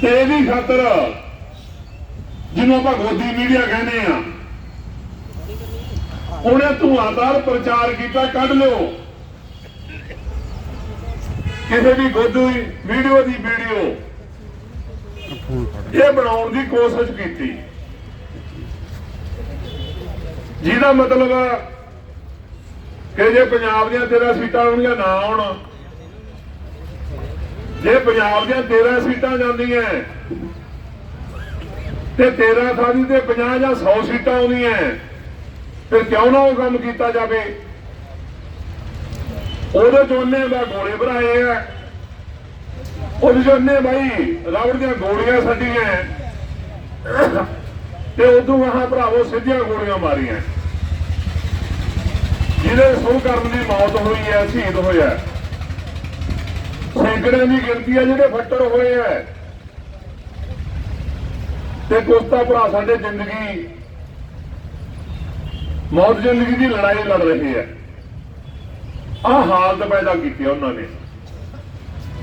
ਤੇ ਇਹਦੀ ਖਾਤਰ ਜਿਹਨੂੰ ਆਪਾਂ ਗੋਦੀ ਮੀਡੀਆ ਕਹਿੰਦੇ ਆ। ਉਹਨੇ ਧੂਆਂਦਾਰ ਪ੍ਰਚਾਰ ਕੀਤਾ, ਕੱਢ ਲਿਓ। ਕਿਸੇ ਦੀ ਗੋਦੀ ਵੀਡੀਓ ਦੀ ਵੀਡੀਓ। ਇਹ ਬਣਾਉਣ ਦੀ ਕੋਸ਼ਿਸ਼ ਕੀਤੀ। ਜਿਹਦਾ ਮਤਲਬ ਕਿ ਜੇ ਪੰਜਾਬ ਦੀਆਂ 13 ਸੀਟਾਂ ਆਉਣਗੀਆਂ ਨਾ ਆਉਣ। ਜੇ ਪੰਜਾਬ ਦੀਆਂ 13 ਸੀਟਾਂ ਜਾਂਦੀਆਂ ਤੇ 13 ਥਾਂ ਤੇ 50 ਜਾਂ 100 ਸੀਟਾਂ ਆਉਂਦੀਆਂ ਫਿਰ ਕਿਉਂ ਨਾ ਉਹ ਕੰਮ ਕੀਤਾ ਜਾਵੇ? ਉਹਦੇ ਚੋਨੇ ਦਾ ਗੋਲੇ ਭਰਾਏ ਆ, ਉਹਦੇ ਚੋਨੇ ਬਾਈ ਰਾਵੜ ਦੀਆਂ ਗੋਲੀਆਂ ਛੱਡੀਆਂ ਤੇ ਉਦੋਂ ਆਹ ਭਰਾਵੋ ਸਿੱਧੀਆਂ ਗੋਲੀਆਂ ਮਾਰੀਆਂ ਜਿਹਦੇ ਸੁਣ ਕਰਨ ਦੀ ਮੌਤ ਹੋਈ ਹੈ, ਸ਼ਹੀਦ ਹੋਇਆ ਸੈਂਕੜਿਆਂ ਦੀ ਗਿਣਤੀ ਹੈ ਜਿਹੜੇ ਫੱਟੜ ਹੋਏ ਹੈ ਤੇ ਕੋਸਤਾ ਭਰਾ ਸਾਡੇ ਜ਼ਿੰਦਗੀ, ਮੌਤ ਜ਼ਿੰਦਗੀ ਦੀ ਲੜਾਈ ਲੜ ਰਹੇ ਹੈ ਆਹ ਹਾਲਤ ਪੈਦਾ ਕੀਤੀ ਉਹਨਾਂ ਨੇ।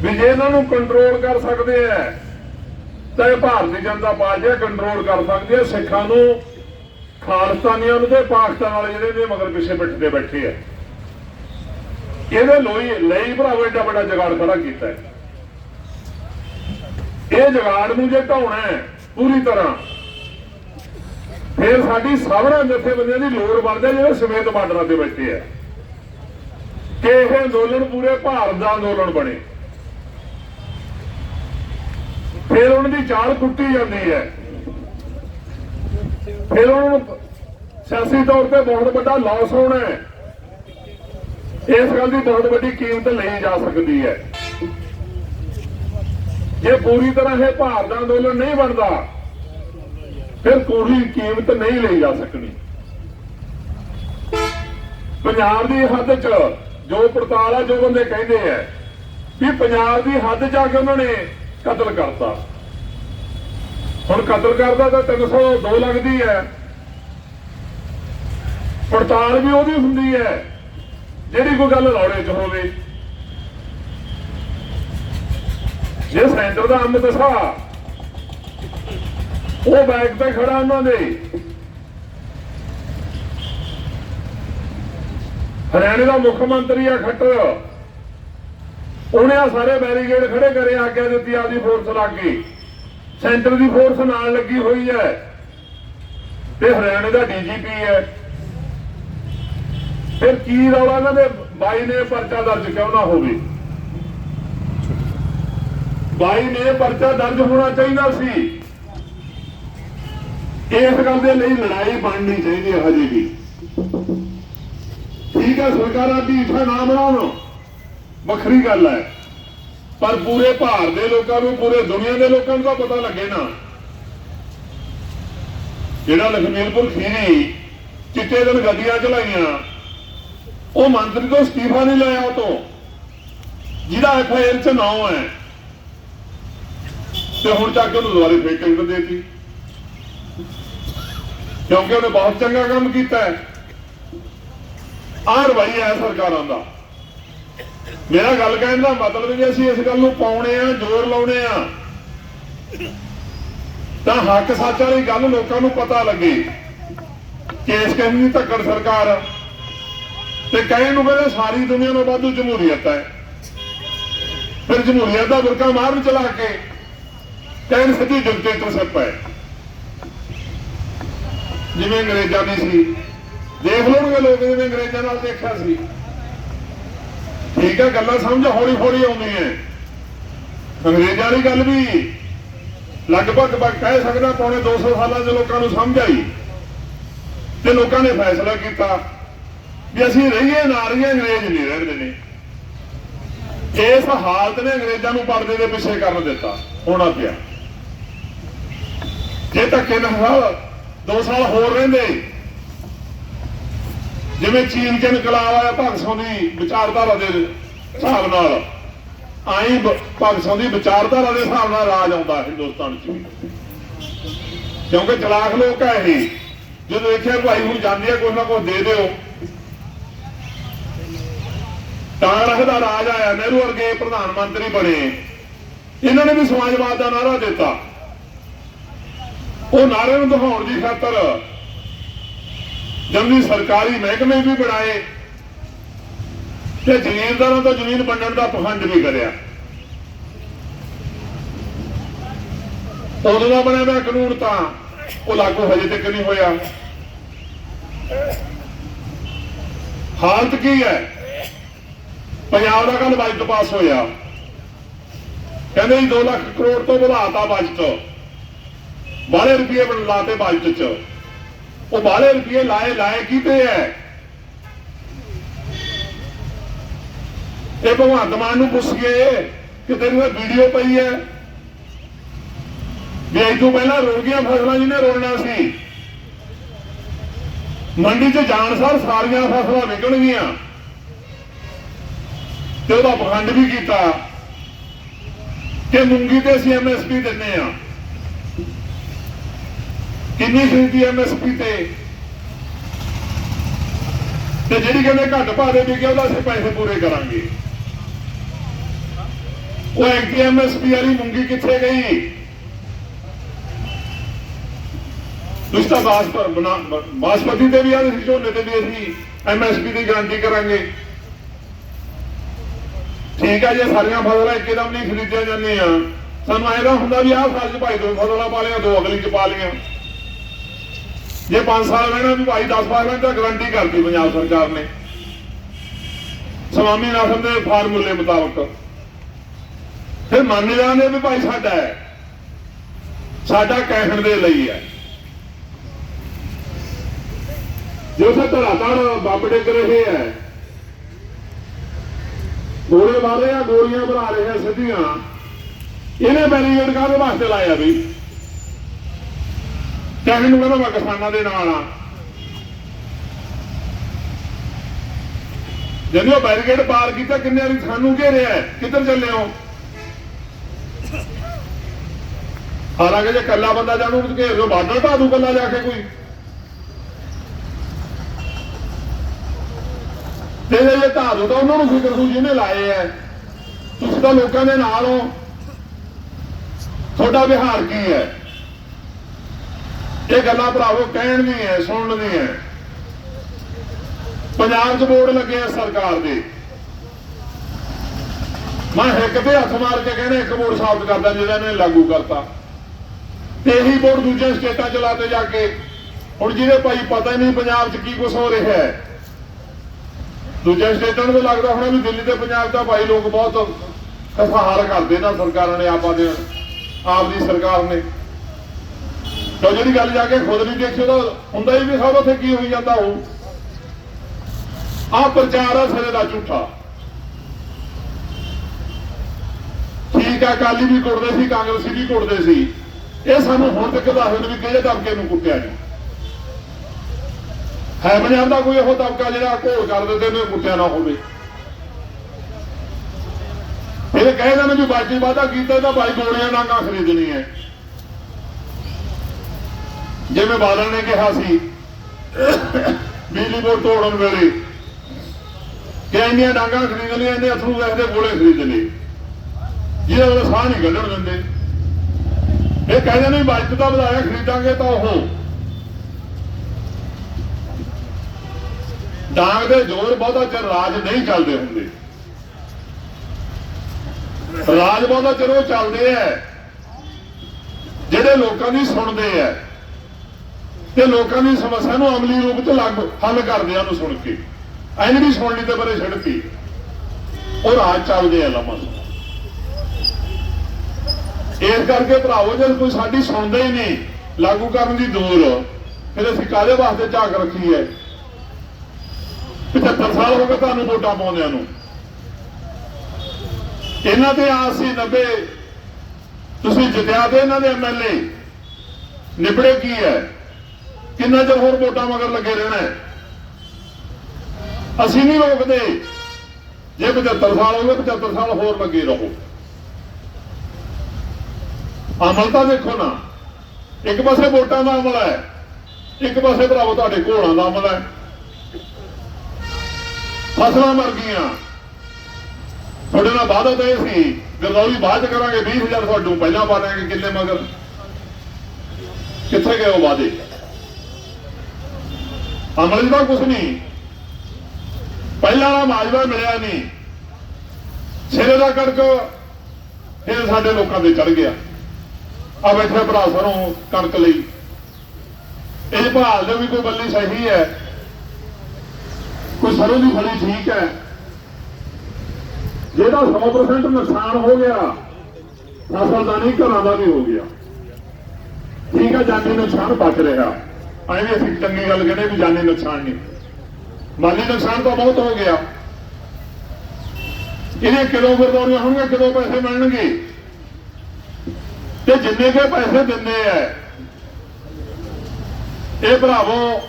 ਵੀ ਜੇ ਇਹਨਾਂ ਨੂੰ ਕੰਟਰੋਲ ਕਰ ਸਕਦੇ ਆ, ਤਾਂ ਇਹ ਭਾਰਤੀ ਜਨਤਾ ਪਾਰਟੀ ਕੰਟਰੋਲ ਕਰ ਸਕਦੀ ਹੈ ਸਿੱਖਾਂ ਨੂੰ ਖਾਲਸਤਾਨੀਆਂ ਨੂੰ ਤੇ ਪਾਕਿਸਤਾਨ ਵਾਲੇ ਜਿਹੜੇ ਨੇ ਮਗਰ ਪਿੱਛੇ ਬੈਠਦੇ ਬੈਠੇ ਆ। ਇਹਦੇ ਲੋਈ ਲਈ ਭਰਾਵੋ ਏਡਾ ਵੱਡਾ ਜਗਾੜ ਖੜਾ ਕੀਤਾ ਹੈ। ਇਹ ਜਗਾੜ ਨੂੰ ਜੇ ਢਾਉਣਾ ਹੈ ਪੂਰੀ ਤਰ੍ਹਾਂ, ਫਿਰ ਸਾਡੀ ਸਾਹਮਣਾ ਜਥੇਬੰਦੀਆਂ ਦੀ ਲੋੜ ਬਣਦੀ ਜਿਹੜੇ ਸਮੇਤ ਬਾਰਡਰਾਂ ਤੇ ਬੈਠੇ ਆ ਕਿ ਇਹ ਅੰਦੋਲਨ ਪੂਰੇ ਭਾਰਤ ਦਾ ਅੰਦੋਲਨ ਬਣੇ। ਫਿਰ ਉਹਨਾਂ ਦੀ ਚਾਲ ਕੁੱਟੀ ਜਾਂਦੀ ਹੈ। ਫਿਰ ਉਹਨਾਂ ਨੂੰ ਸਿਆਸੀ ਤੌਰ ਤੇ ਬਹੁਤ ਵੱਡਾ ਲਾਸ ਹੋਣਾ ਹੈ। ਇਸ ਗੱਲ ਦੀ ਬਹੁਤ ਵੱਡੀ ਕੀਮਤ ਲਈ ਜਾ ਸਕਦੀ ਹੈ। ਜੇ ਪੂਰੀ ਤਰ੍ਹਾਂ ਇਹ ਭਾਰਤ ਦਾ ਅੰਦੋਲਨ ਨਹੀਂ ਬਣਦਾ, ਫਿਰ ਕੋਈ ਕੀਮਤ ਨਹੀਂ ਲਈ ਜਾ ਸਕਣੀ ਪੰਜਾਬ ਦੀ ਹੱਦ 'ਚ ਜੋ ਪੜਤਾਲ ਆ, ਜੋ ਬੰਦੇ ਕਹਿੰਦੇ ਆ, ਵੀ ਪੰਜਾਬ ਦੀ ਹੱਦ 'ਚ ਆ ਕੇ ਉਹਨਾਂ ਨੇ ਕਤਲ ਕਰਤਾ। ਹੁਣ ਕਤਲ ਕਰਦਾ ਤਾਂ 302 ਲੱਗਦੀ ਹੈ। ਪੜਤਾਲ ਵੀ ਉਹਦੀ ਹੁੰਦੀ ਹੈ। ਜਿਹੜੀ ਕੋਈ ਗੱਲ ਰੌਲੇ 'ਚ ਹੋਵੇ। ਜੇ ਸੈਂਟਰ ਦਾ ਅੰਮ੍ਰਿਤ ਦਸਾ ਉਹ ਬੈਗ ਤੇ ਖੜਾ ਉਹਨਾਂ ਦੇ। ਹਰਿਆਣੇ ਦਾ ਮੁੱਖ ਮੰਤਰੀ ਆ ਖੱਟਰ। ਉਹਨੇ ਆ ਸਾਰੇ ਬੈਰੀਗੇਡ ਖੜੇ ਕਰੇ, ਆਗਿਆ ਦਿੱਤੀ ਆਪਦੀ ਫੋਰਸ ਲਾ ਕੇ। ਸੈਂਟਰ ਦੀ ਫੋਰਸ ਨਾਲ ਲੱਗੀ ਹੋਈ ਹੈ। ਤੇ ਹਰਿਆਣੇ ਦਾ ਡੀਜੀਪੀ ਹੈ। ਫਿਰ ਕੀ ਰੌਲਾ ਇਹਨਾਂ ਦੇ? ਬਾਈ ਨੇ ਪਰਚਾ ਦਰਜ ਕਿਉਂ ਨਾ ਹੋਵੇ? ਬਾਈ ਨੇ ਪਰਚਾ ਦਰਜ ਹੋਣਾ ਚਾਹੀਦਾ ਸੀ। ਇਸ ਗੱਲ ਦੇ ਲਈ ਲੜਾਈ ਬਣਨੀ ਚਾਹੀਦੀ ਹੈ ਹਜੇ ਵੀ। ਠੀਕ ਹੈ ਸਰਕਾਰਾਂ ਦੀ ਇੱਛਾ ਨਾ ਬਣਾਉਣ। ਵੱਖਰੀ ਗੱਲ ਹੈ। ਪਰ ਪੂਰੇ ਭਾਰਤ ਦੇ ਲੋਕਾਂ ਨੂੰ, ਪੂਰੇ ਦੁਨੀਆ ਦੇ ਲੋਕਾਂ ਨੂੰ ਤਾਂ ਪਤਾ ਲੱਗੇ ਨਾ। ਜਿਹੜਾ ਲਖਮੀਰਪੁਰ ਖੀਰੀ ਚਿੱਟੇ ਦਿਨ ਗੱਡੀਆਂ ਚਲਾਈਆਂ ਉਹ ਮੰਤਰੀ ਤੋਂ ਅਸਤੀਫਾ ਨਹੀਂ ਲਾਇਆ ਉਹ ਤੋਂ। ਜਿਹਦਾ ਐਫ ਆਈ ਆਰ ਚ ਨਾਮ ਹੈ। ਤੇ ਹੁਣ ਚੱਕ ਕੇ ਉਹਨੂੰ ਦੁਬਾਰੇ ਫੇਰ ਟਿਕਟ ਦੇਤੀ। ਕਿਉਂਕਿ ਉਹਨੇ ਬਹੁਤ ਚੰਗਾ ਕੰਮ ਕੀਤਾ ਹੈ। ਆਹ ਰਵਈਆ ਹੈ ਸਰਕਾਰਾਂ ਦਾ। ਮੇਰਾ ਗੱਲ ਕਹਿਣ ਦਾ ਮਤਲਬ ਵੀ ਅਸੀਂ ਇਸ ਗੱਲ ਨੂੰ ਪਾਉਣੇ ਆ, ਜ਼ੋਰ ਲਾਉਣੇ ਆ। ਤਾਂ ਹੱਕ ਸੱਚ ਵਾਲੀ ਗੱਲ ਲੋਕਾਂ ਨੂੰ ਪਤਾ ਲੱਗੇ। ਕੇਸ ਕਹਿੰਦੀ ਦੀ ਧੱਕੜ ਸਰਕਾਰ ਤੇ ਕਹਿਣ ਨੂੰ ਕਹਿੰਦੇ ਸਾਰੀ ਦੁਨੀਆ ਨੂੰ ਵਾਧੂ ਜਮਹੂਰੀਅਤ ਹੈ। ਫਿਰ ਜਮਹੂਰੀਅਤ ਦਾ ਬੁਰਕਾ ਮਾਰਨ ਚਲਾ ਕੇ ਕਹਿਣ ਸੱਚੀ ਡਿਕਟੇਟਰਸ਼ਿਪ ਹੈ। ਜਿਵੇਂ ਅੰਗਰੇਜ਼ਾਂ ਦੀ ਸੀ। ਦੇਖ ਲਓਗੇ ਲੋਕ ਜਿਵੇਂ ਅੰਗਰੇਜ਼ਾਂ ਨਾਲ ਦੇਖਿਆ ਸੀ। ਠੀਕ ਹੈ, ਗੱਲਾਂ ਸਮਝ ਹੌਲੀ ਹੌਲੀ ਆਉਂਦੀਆਂ ਅੰਗਰੇਜ਼ਾਂ ਦੀ ਗੱਲ ਵੀ ਲਗਭਗ ਬਗ ਕਹਿ ਸਕਦਾ, ਪੌਣੇ 200 ਸਾਲਾਂ ਦੇ ਲੋਕਾਂ ਨੂੰ ਸਮਝ ਆਈ। ਤੇ ਲੋਕਾਂ ਨੇ ਫੈਸਲਾ ਕੀਤਾ। ਵੀ ਅਸੀਂ ਰਹੀਏ ਨਾ ਰਹੀਏ ਅੰਗਰੇਜ਼ ਨਹੀਂ ਰਹਿੰਦੇ ਨੇ ਇਸ ਹਾਲਤ ਨੇ ਅੰਗਰੇਜ਼ਾਂ ਨੂੰ ਪਰਦੇ ਦੇ ਪਿੱਛੇ ਕਰਨ ਦਿੱਤਾ। ਹੋਣਾ ਪਿਆ ਜੇ ਧੱਕੇ ਨਾਲ ਦੋ ਸਾਲ ਹੋਰ ਰਹਿੰਦੇ, ਜਿਵੇਂ ਚੀਨ ਚ ਇਨਕਲਾਬ ਆਇਆ ਭਗਤ ਸਿੰਘ ਦੀ ਵਿਚਾਰਧਾਰਾ ਦੇ ਹਿਸਾਬ ਨਾਲ, ਆਈ ਬ- ਭਗਤ ਸਿੰਘ ਦੀ ਵਿਚਾਰਧਾਰਾ ਦੇ ਹਿਸਾਬ ਨਾਲ ਰਾਜ ਆਉਂਦਾ ਹਿੰਦੁਸਤਾਨ ਚ ਵੀ। ਕਿਉਂਕਿ ਚਲਾਕ ਲੋਕ ਹੈ ਇਹ। ਜਦੋਂ ਦੇਖਿਆ ਭਾਈ ਹੁਣ ਜਾਂਦੇ ਆ, ਕੋਈ ਨਾ ਕੋਈ ਦੇ ਦਿਓ। ਤਾਂ ਰਹਦਾ ਰਾਜ ਆਇਆ, ਨਹਿਰੂ ਵਰਗੇ ਪ੍ਰਧਾਨ ਮੰਤਰੀ ਬਣੇ। ਇਹਨਾਂ ਨੇ ਵੀ ਸਮਾਜਵਾਦ ਦਾ ਨਾਰਾ ਦਿੱਤਾ। ਉਹ ਨਾਰੇ ਨੂੰ ਦਿਖਾਉਣ ਦੀ ਖਾਤਰ ਜੰਗੀ ਸਰਕਾਰੀ ਮਹਿਕਮੇ ਵੀ ਬਣਾਏ ਤੇ ਜ਼ਮੀਨਦਾਰਾਂ ਤੋਂ ਜ਼ਮੀਨ ਵੰਡਣ ਦਾ ਪਖੰਡ ਵੀ ਕਰਿਆ। ਉਦੋਂ ਦਾ ਬਣਿਆ ਹੋਇਆ ਕਾਨੂੰਨ ਤਾਂ ਉਹ ਲਾਗੂ ਹਜੇ ਤੱਕ ਨਹੀਂ ਹੋਇਆ। ਹਾਲਤ ਕੀ ਹੈ? ਪੰਜਾਬ ਦਾ ਕੱਲ ਬਜਟ ਪਾਸ ਹੋਇਆ। ਕਹਿੰਦੇ ਜੀ 2 ਲੱਖ ਕਰੋੜ ਤੋਂ ਵਧਾਤਾ ਬਜਟ ਬਾਲੇ ਰੁਪਏ ਬਣ ਲਾਤੇ ਬਜਟ ਚ। ਉਹ ਬਾਲੇ ਰੁਪਏ ਲਾਏ ਲਾਏ ਕੀਤੇ ਐ? ਇਹ ਭਗਵੰਤ ਮਾਨ ਨੂੰ ਪੁੱਛ ਗਏ ਕਿ ਤੇਰੀ ਉਹ ਵੀਡੀਓ ਪਈ ਐ। ਵੀ ਇਹ ਤੋਂ ਪਹਿਲਾਂ ਰੁੜ ਗਈਆਂ ਫਸਲਾਂ ਜਿਹਨੇ ਰੋਲਣਾ ਸੀ। ਮੰਡੀ 'ਚ ਜਾਣ ਸਾਰ ਸਾਰੀਆਂ ਫਸਲਾਂ ਵਿਕਣਗੀਆਂ। ਤੇ ਉਹਦਾ ਪਖੰਡ ਵੀ ਕੀਤਾ। ਕਿ ਮੂੰਗੀ ਤੇ ਅਸੀਂ ਐਮਐਸਪੀ ਦਿੰਨੇ ਆ ਕਿੰਨੀ ਖਰੀਦੀ ਐਮਐਸਪੀ ਤੇ? ਤੇ ਜਿਹੜੀ ਕਹਿੰਦੇ ਘੱਟ ਭਾਅ ਦੇ ਵਿਕਿਆ ਉਹਦਾ ਅਸੀਂ ਪੈਸੇ ਪੂਰੇ ਕਰਾਂਗੇ। ਉਹ ਐਕਟੀ ਐਮਐਸਪੀ ਵਾਲੀ ਮੂੰਗੀ ਕਿੱਥੇ ਗਈ? ਤੁਸੀਂ ਤਾਂ ਬਾਸਪਰ ਬਣਾ ਬਾਸਪਤੀ ਤੇ ਵੀ ਆ ਝੋਨੇ ਤੇ ਵੀ ਅਸੀਂ ਐਮਐਸਪੀ ਦੀ ਗਾਰੰਟੀ ਕਰਾਂਗੇ। ਠੀਕ ਆ ਜੇ ਸਾਰੀਆਂ ਫਸਲਾਂ ਇੱਕਦਮ ਨਹੀਂ ਖਰੀਦੀਆਂ ਜਾਂਦੀਆਂ। ਸਾਨੂੰ ਐਦਾ ਹੁੰਦਾ ਵੀ ਆਹ ਸਾਲ ਚ ਭਾਈ ਦੋ ਫਸਲਾਂ ਪਾ ਲਿਆ ਦੋ ਅਗਲੀ ਚ ਪਾ ਲਿਆ ਜੇ 5 ਸਾਲ ਰਹਿਣਾ ਵੀ ਭਾਈ 10 ਸਾਲ ਰਹਿਣਾ ਤਾਂ ਗਰੰਟੀ ਕਰਦੀ ਪੰਜਾਬ ਸਰਕਾਰ ਨੇ। ਸਵਾਮੀ ਨਾਥਨ ਦੇ ਫਾਰਮੂਲੇ ਮੁਤਾਬਕ। ਫਿਰ ਮੰਨ ਜਾਂਦੇ ਵੀ ਭਾਈ ਸਾਡਾ ਹੈ। ਸਾਡਾ ਕਹਿਣ ਦੇ ਲਈ ਹੈ। ਜੋ ਸੇ ਧੜਾਧੜ ਬੰਬ ਡਿੱਗ ਰਹੇ ਹੈ ਗੋਲੇ ਮਾਰ ਰਹੇ ਗੋਲੀਆਂ ਬਣਾ ਰਹੇ ਸਿੱਧੀਆਂ। ਇਹਨੇ ਬੈਰੀਅਰ ਕਾਹਦੇ ਵਾਸਤੇ ਲਾਇਆ ਵੀ? ਕਹਿਣ ਨੂੰ ਕਹਿੰਦਾ ਮੈਂ ਕਿਸਾਨਾਂ ਦੇ ਨਾਲ ਆ। ਜਦੋਂ ਬੈਰੀਕੇਡ ਪਾਰ ਕੀਤਾ, ਕਿੰਨੇ ਵਾਰੀ ਸਾਨੂੰ ਘੇਰਿਆ ਕਿੱਧਰ ਚੱਲੇ ਹੋ? ਹਾਲਾਂਕਿ ਜੇ ਕੱਲਾ ਬੰਦਾ ਜਾਣੂ ਘੇਰ ਲੋ ਬਾਦਲ ਢਾ ਦੂ ਕੱਲਾ ਜਾ ਕੇ ਕੋਈ। ਤੇ ਜੇ ਇਹ ਢਾ ਤਾਂ ਉਹਨਾਂ ਨੂੰ ਫਿਕਰ ਹੋਊ ਜਿਹਨੇ ਲਾਏ ਐ। ਤੁਸੀਂ ਤਾਂ ਲੋਕਾਂ ਦੇ ਨਾਲ ਹੋ। ਤੁਹਾਡਾ ਵਿਹਾਰ ਕੀ ਹੈ ਇਹ ਗੱਲਾਂ ਭਰਾਵੋ ਕਹਿਣ ਦੀ ਹੈ ਸੁਣਨ ਦੀ ਹੈ ਪੰਜਾਬ 'ਚ ਬੋਰਡ ਲੱਗੇ ਆ ਸਰਕਾਰ ਦੇ। ਮੈਂ ਇੱਕ ਤੇ ਹੱਥ ਮਾਰ ਕੇ ਕਹਿੰਦਾ ਇੱਕ ਬੋਰਡ ਸਾਬਤ ਕਰਦਾ ਜਿਹੜਾ ਇਹਨੇ ਲਾਗੂ ਕਰਤਾ। ਤੇ ਇਹੀ ਬੋਰਡ ਦੂਜੇ ਸਟੇਟਾਂ ਚ ਲਾਤੇ ਜਾ ਕੇ। ਹੁਣ ਜਿਹਦੇ ਭਾਈ ਪਤਾ ਹੀ ਨਹੀਂ ਪੰਜਾਬ 'ਚ ਕੀ ਕੁਝ ਹੋ ਰਿਹਾ ਹੈ ਦੂਜੇ ਸਟੇਟਾਂ ਨੂੰ ਲੱਗਦਾ ਹੋਣਾ ਵੀ ਦਿੱਲੀ ਤੇ ਪੰਜਾਬ ਦਾ ਭਾਈ ਲੋਕ ਬਹੁਤ ਸਹਾਰ ਕਰਦੇ ਨਾ ਸਰਕਾਰਾਂ ਨੇ, ਆਪਾਂ ਦੇ ਆਪ ਦੀ ਸਰਕਾਰ ਨੇ। ਤਾਂ ਜਿਹੜੀ ਗੱਲ ਜਾ ਕੇ ਖੁਦ ਨਹੀਂ ਦੇਖਿਓ ਤਾਂ ਹੁੰਦਾ ਹੀ ਵੀ ਸਭ ਉੱਥੇ ਕੀ ਹੋਈ ਜਾਂਦਾ ਹੋਊ ਆਹ ਪ੍ਰਚਾਰ ਆ ਸਿਰੇ ਦਾ ਝੂਠਾ। ਠੀਕ ਆ ਕਾਲੀ ਵੀ ਕੁੱਟਦੇ ਸੀ, ਕਾਂਗਰਸੀ ਵੀ ਕੁੱਟਦੇ ਸੀ। ਇਹ ਸਾਨੂੰ ਹੁਣ ਤੱਕ ਦੱਸਣ ਵੀ ਕਿਹੜੇ ਦਬਕੇ ਨੂੰ ਕੁੱਟਿਆ ਨਹੀਂ ਹੈ ਪੰਜਾਬ ਦਾ ਕੋਈ ਇਹੋ ਤਬਕਾ ਜਿਹੜਾ ਘੋਲ ਕਰ ਦਿੰਦੇ ਨੇ ਕੁੱਟਿਆ ਨਾ ਹੋਵੇ। ਇਹ ਕਹਿ ਦੇਣ ਵੀ ਬਾਜੀ ਵਾਦਾ ਕੀਤਾ ਤਾਂ ਭਾਈ ਗੋਲੀਆਂ ਨਾਂਗਾ ਖਰੀਦਣੀ ਹੈ। ਜਿਵੇਂ ਬਾਦਲ ਨੇ ਕਿਹਾ ਸੀ, ਬਿਜਲੀ ਬੋਰਡ ਤੋੜਨ ਵੇਲੇ ਕਿ ਇੰਨੀਆਂ ਡਾਂਗਾ ਖਰੀਦ ਲਈਆਂ ਇੰਨੇ ਅਥਰੂ ਗੈਸ ਦੇ ਗੋਲੇ ਖਰੀਦ ਲਏ ਜਿਹਦੇ ਨਾਲ ਸਾਹ ਨਹੀਂ ਕੱਢਣ ਦਿੰਦੇ। ਇਹ ਕਹਿੰਦੇ ਨੇ ਬਜਟ ਤਾਂ ਵਧਾਇਆ ਖਰੀਦਾਂਗੇ ਤਾਂ ਉਹ ਡਾਂਗ ਦੇ ਜ਼ੋਰ ਬਹੁਤਾ ਚਿਰ ਰਾਜ ਨਹੀਂ ਚੱਲਦੇ ਹੁੰਦੇ। ਰਾਜ ਬਹੁਤਾ ਚਿਰ ਉਹ ਚੱਲਦੇ ਐ, ਜਿਹੜੇ ਲੋਕਾਂ ਦੀ ਸੁਣਦੇ ਐ। ਤੇ ਲੋਕਾਂ ਦੀ ਸਮੱਸਿਆ ਨੂੰ ਅਮਲੀ ਰੂਪ ਚ ਲੱਗ, ਹੱਲ ਕਰਦਿਆਂ ਨੂੰ ਸੁਣ ਕੇ। ਐਨ ਵੀ ਸੁਣ ਲਈ ਤੇ ਬਰੇ ਛੱਡਤੀ ਉਹ ਰਾਜ ਚੱਲਦੇ ਆ ਲੰਮਾ ਇਸ ਕਰਕੇ ਭਰਾਵੋ ਜਦ ਕੋਈ ਸਾਡੀ ਸੁਣਦਾ ਹੀ ਨਹੀਂ, ਲਾਗੂ ਕਰਨ ਦੀ ਦੂਰ, ਫਿਰ ਅਸੀਂ ਕਾਹਦੇ ਵਾਸਤੇ ਝਾਕ ਰੱਖੀ ਹੈ 75 ਸਾਲ ਹੋ ਗਏ ਤੁਹਾਨੂੰ ਵੋਟਾਂ ਪਾਉਂਦਿਆਂ ਨੂੰ। ਇਹਨਾਂ ਤੇ ਆਸ ਸੀ 90 ਤੁਸੀਂ ਜਿੱਤਿਆ ਦੇ ਇਹਨਾਂ ਦੇ ਐਮਐਲਏ ਨਿਬੜੇ ਕੀ ਹੈ? ਕਿੰਨਾ ਚਿਰ ਹੋਰ ਵੋਟਾਂ ਮਗਰ ਲੱਗੇ ਰਹਿਣਾ ਹੈ? ਅਸੀਂ ਨਹੀਂ ਰੋਕਦੇ। ਜੇ 75 ਸਾਲ ਹੋ ਗਏ 75 ਸਾਲ ਹੋਰ ਲੱਗੇ ਰਹੋ। ਅਮਲ ਤਾਂ ਦੇਖੋ ਨਾ। ਇੱਕ ਪਾਸੇ ਵੋਟਾਂ ਦਾ ਅਮਲ ਹੈ। ਇੱਕ ਪਾਸੇ ਭਰਾਵੋ, ਤੁਹਾਡੇ ਘੋੜਾਂ ਦਾ ਅਮਲ ਹੈ। ਫਸਲਾਂ ਮਰ ਗਈਆਂ। ਤੁਹਾਡੇ ਨਾਲ ਵਾਅਦਾ ਤਾਂ ਇਹ ਸੀ ਗਰਦੌਲੀ ਬਾਅਦ ਚ ਕਰਾਂਗੇ 20000 ਤੁਹਾਨੂੰ ਪਹਿਲਾਂ ਪਾ ਦਾਂਗੇ ਕਿੰਨੇ ਮਗਰ। ਕਿੱਥੇ ਗਏ ਉਹ ਵਾਅਦੇ? ਅਮਲ ਦਾ ਕੁਝ ਨਹੀਂ। ਪਹਿਲਾਂ ਵਾਲਾ ਮਾਜਵਾ ਮਿਲਿਆ ਨਹੀਂ। ਸਿਰੇ ਦਾ ਕੜਕ ਫਿਰ ਸਾਡੇ ਲੋਕਾਂ ਦੇ ਚੜ ਗਿਆ। ਆ ਬੈਠੇ ਭਰਾ ਸਰੋਂ ਕਣਕ ਲਈ। ਇਹ ਭਾਲ ਦੇ ਵੀ ਕੋਈ ਬੱਲੀ ਸਹੀ ਹੈ। ਸਰੋਂ ਦੀ ਫਲੀ ਠੀਕ ਹੈ। ਜਿਹਦਾ 100% ਨੁਕਸਾਨ ਹੋ ਗਿਆ ਫਸਲ ਦਾ ਨਹੀਂ, ਘਰਾਂ ਦਾ ਵੀ ਹੋ ਗਿਆ। ਠੀਕ ਹੈ, ਜਾਨੀ ਨੁਕਸਾਨ ਬਚ ਰਿਹਾ। ਐਵੇਂ ਅਸੀਂ ਚੰਗੀ ਗੱਲ ਕਹਿੰਦੇ ਵੀ ਜਾਨੀ ਨੁਕਸਾਨ ਨਹੀਂ। ਮਾਲੀ ਨੁਕਸਾਨ ਤਾਂ ਬਹੁਤ ਹੋ ਗਿਆ। ਇਹਦੇ ਕਿਲੋ ਗਰਦੌਰੀਆਂ ਹੋਣਗੀਆਂ ਕਿਲੋ ਪੈਸੇ ਮਿਲਣਗੇ ਤੇ ਜਿੰਨੇ ਕੇ ਪੈਸੇ ਦਿੰਦੇ ਐ ਇਹ ਭਰਾਵੋ,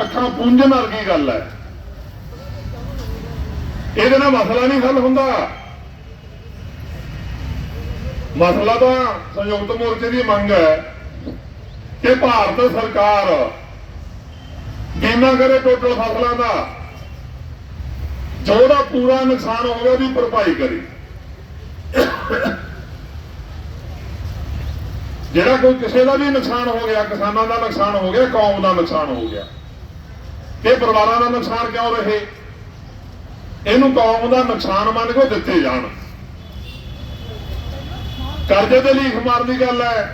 ਅੱਖਾਂ ਪੂੰਝਣ ਵਰਗੀ ਗੱਲ ਹੈ। ਇਹਦੇ ਨਾਲ ਮਸਲਾ ਨਹੀਂ ਹੱਲ ਹੁੰਦਾ। ਮਸਲਾ ਤਾਂ ਸੰਯੁਕਤ ਮੋਰਚੇ ਦੀ ਮੰਗ ਹੈ ਕਿ ਭਾਰਤ ਸਰਕਾਰ ਬੀਮਾ ਕਰੇ ਟੋਟਲ ਫਸਲਾਂ ਦਾ, ਜੋ ਦਾ ਪੂਰਾ ਨੁਕਸਾਨ ਹੋ ਗਿਆ ਉਹਦੀ ਭਰਪਾਈ ਕਰੇ। ਜਿਹੜਾ ਕੋਈ ਕਿਸੇ ਦਾ ਵੀ ਨੁਕਸਾਨ ਹੋ ਗਿਆ, ਕਿਸਾਨਾਂ ਦਾ ਨੁਕਸਾਨ ਹੋ ਗਿਆ, ਕੌਮ ਦਾ ਨੁਕਸਾਨ ਹੋ ਗਿਆ, ਇਹ ਪਰਿਵਾਰਾਂ ਦਾ ਨੁਕਸਾਨ ਕਿਉਂ ਰਹੇ? ਇਹਨੂੰ ਕੌਮ ਦਾ ਨੁਕਸਾਨ ਮੰਨ ਕੇ ਦਿੱਤੇ ਜਾਣ। ਕਰਜ਼ੇ ਤੇ ਲੀਖ ਮਾਰਨ ਦੀ ਗੱਲ ਹੈ।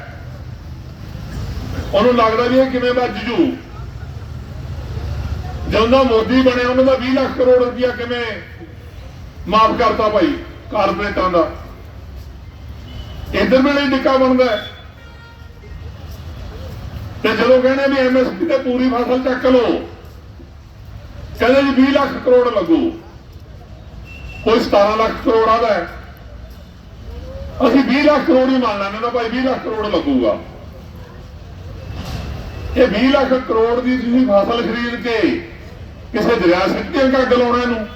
ਉਹਨੂੰ ਲੱਗਦਾ ਵੀ ਇਹ ਕਿਵੇਂ ਵੱਜ ਜੂ। ਜਦੋਂ ਮੋਦੀ ਬਣਿਆ, ਉਹਨਾਂ ਦਾ 20 ਲੱਖ ਕਰੋੜ ਰੁਪਇਆ ਕਿਵੇਂ ਮਾਫ ਕਰਤਾ ਭਾਈ, ਕਾਰਪੋਰੇਟਾਂ ਦਾ। ਇਧਰ ਵੇਲੇ ਡਿੱਕਾ ਬਣਦਾ ਤੇ ਜਦੋਂ ਕਹਿੰਦੇ ਵੀ ਐਮਐਸਪੀ ਤੇ ਪੂਰੀ ਫਸਲ ਚੱਕ ਲਓ, ਕਹਿੰਦੇ ਜੀ 20 ਲੱਖ ਕਰੋੜ ਲੱਗੂ। ਕੋਈ 17 ਲੱਖ ਕਰੋੜ ਆਦਾ ਹੈ। ਅਸੀਂ 20 ਲੱਖ ਕਰੋੜ ਹੀ ਮੰਨ ਲੈਂਦੇ ਨਾ ਭਾਈ 20 ਲੱਖ ਕਰੋੜ ਲੱਗੂਗਾ। ਇਹ 20 ਲੱਖ ਕਰੋੜ ਦੀ ਤੁਸੀਂ ਫਸਲ ਖਰੀਦ ਕੇ ਕਿਸੇ ਦਰਿਆ ਸਿੱਟੇ ਅੱਗ ਲਾਉਣਾ ਇਹਨੂੰ।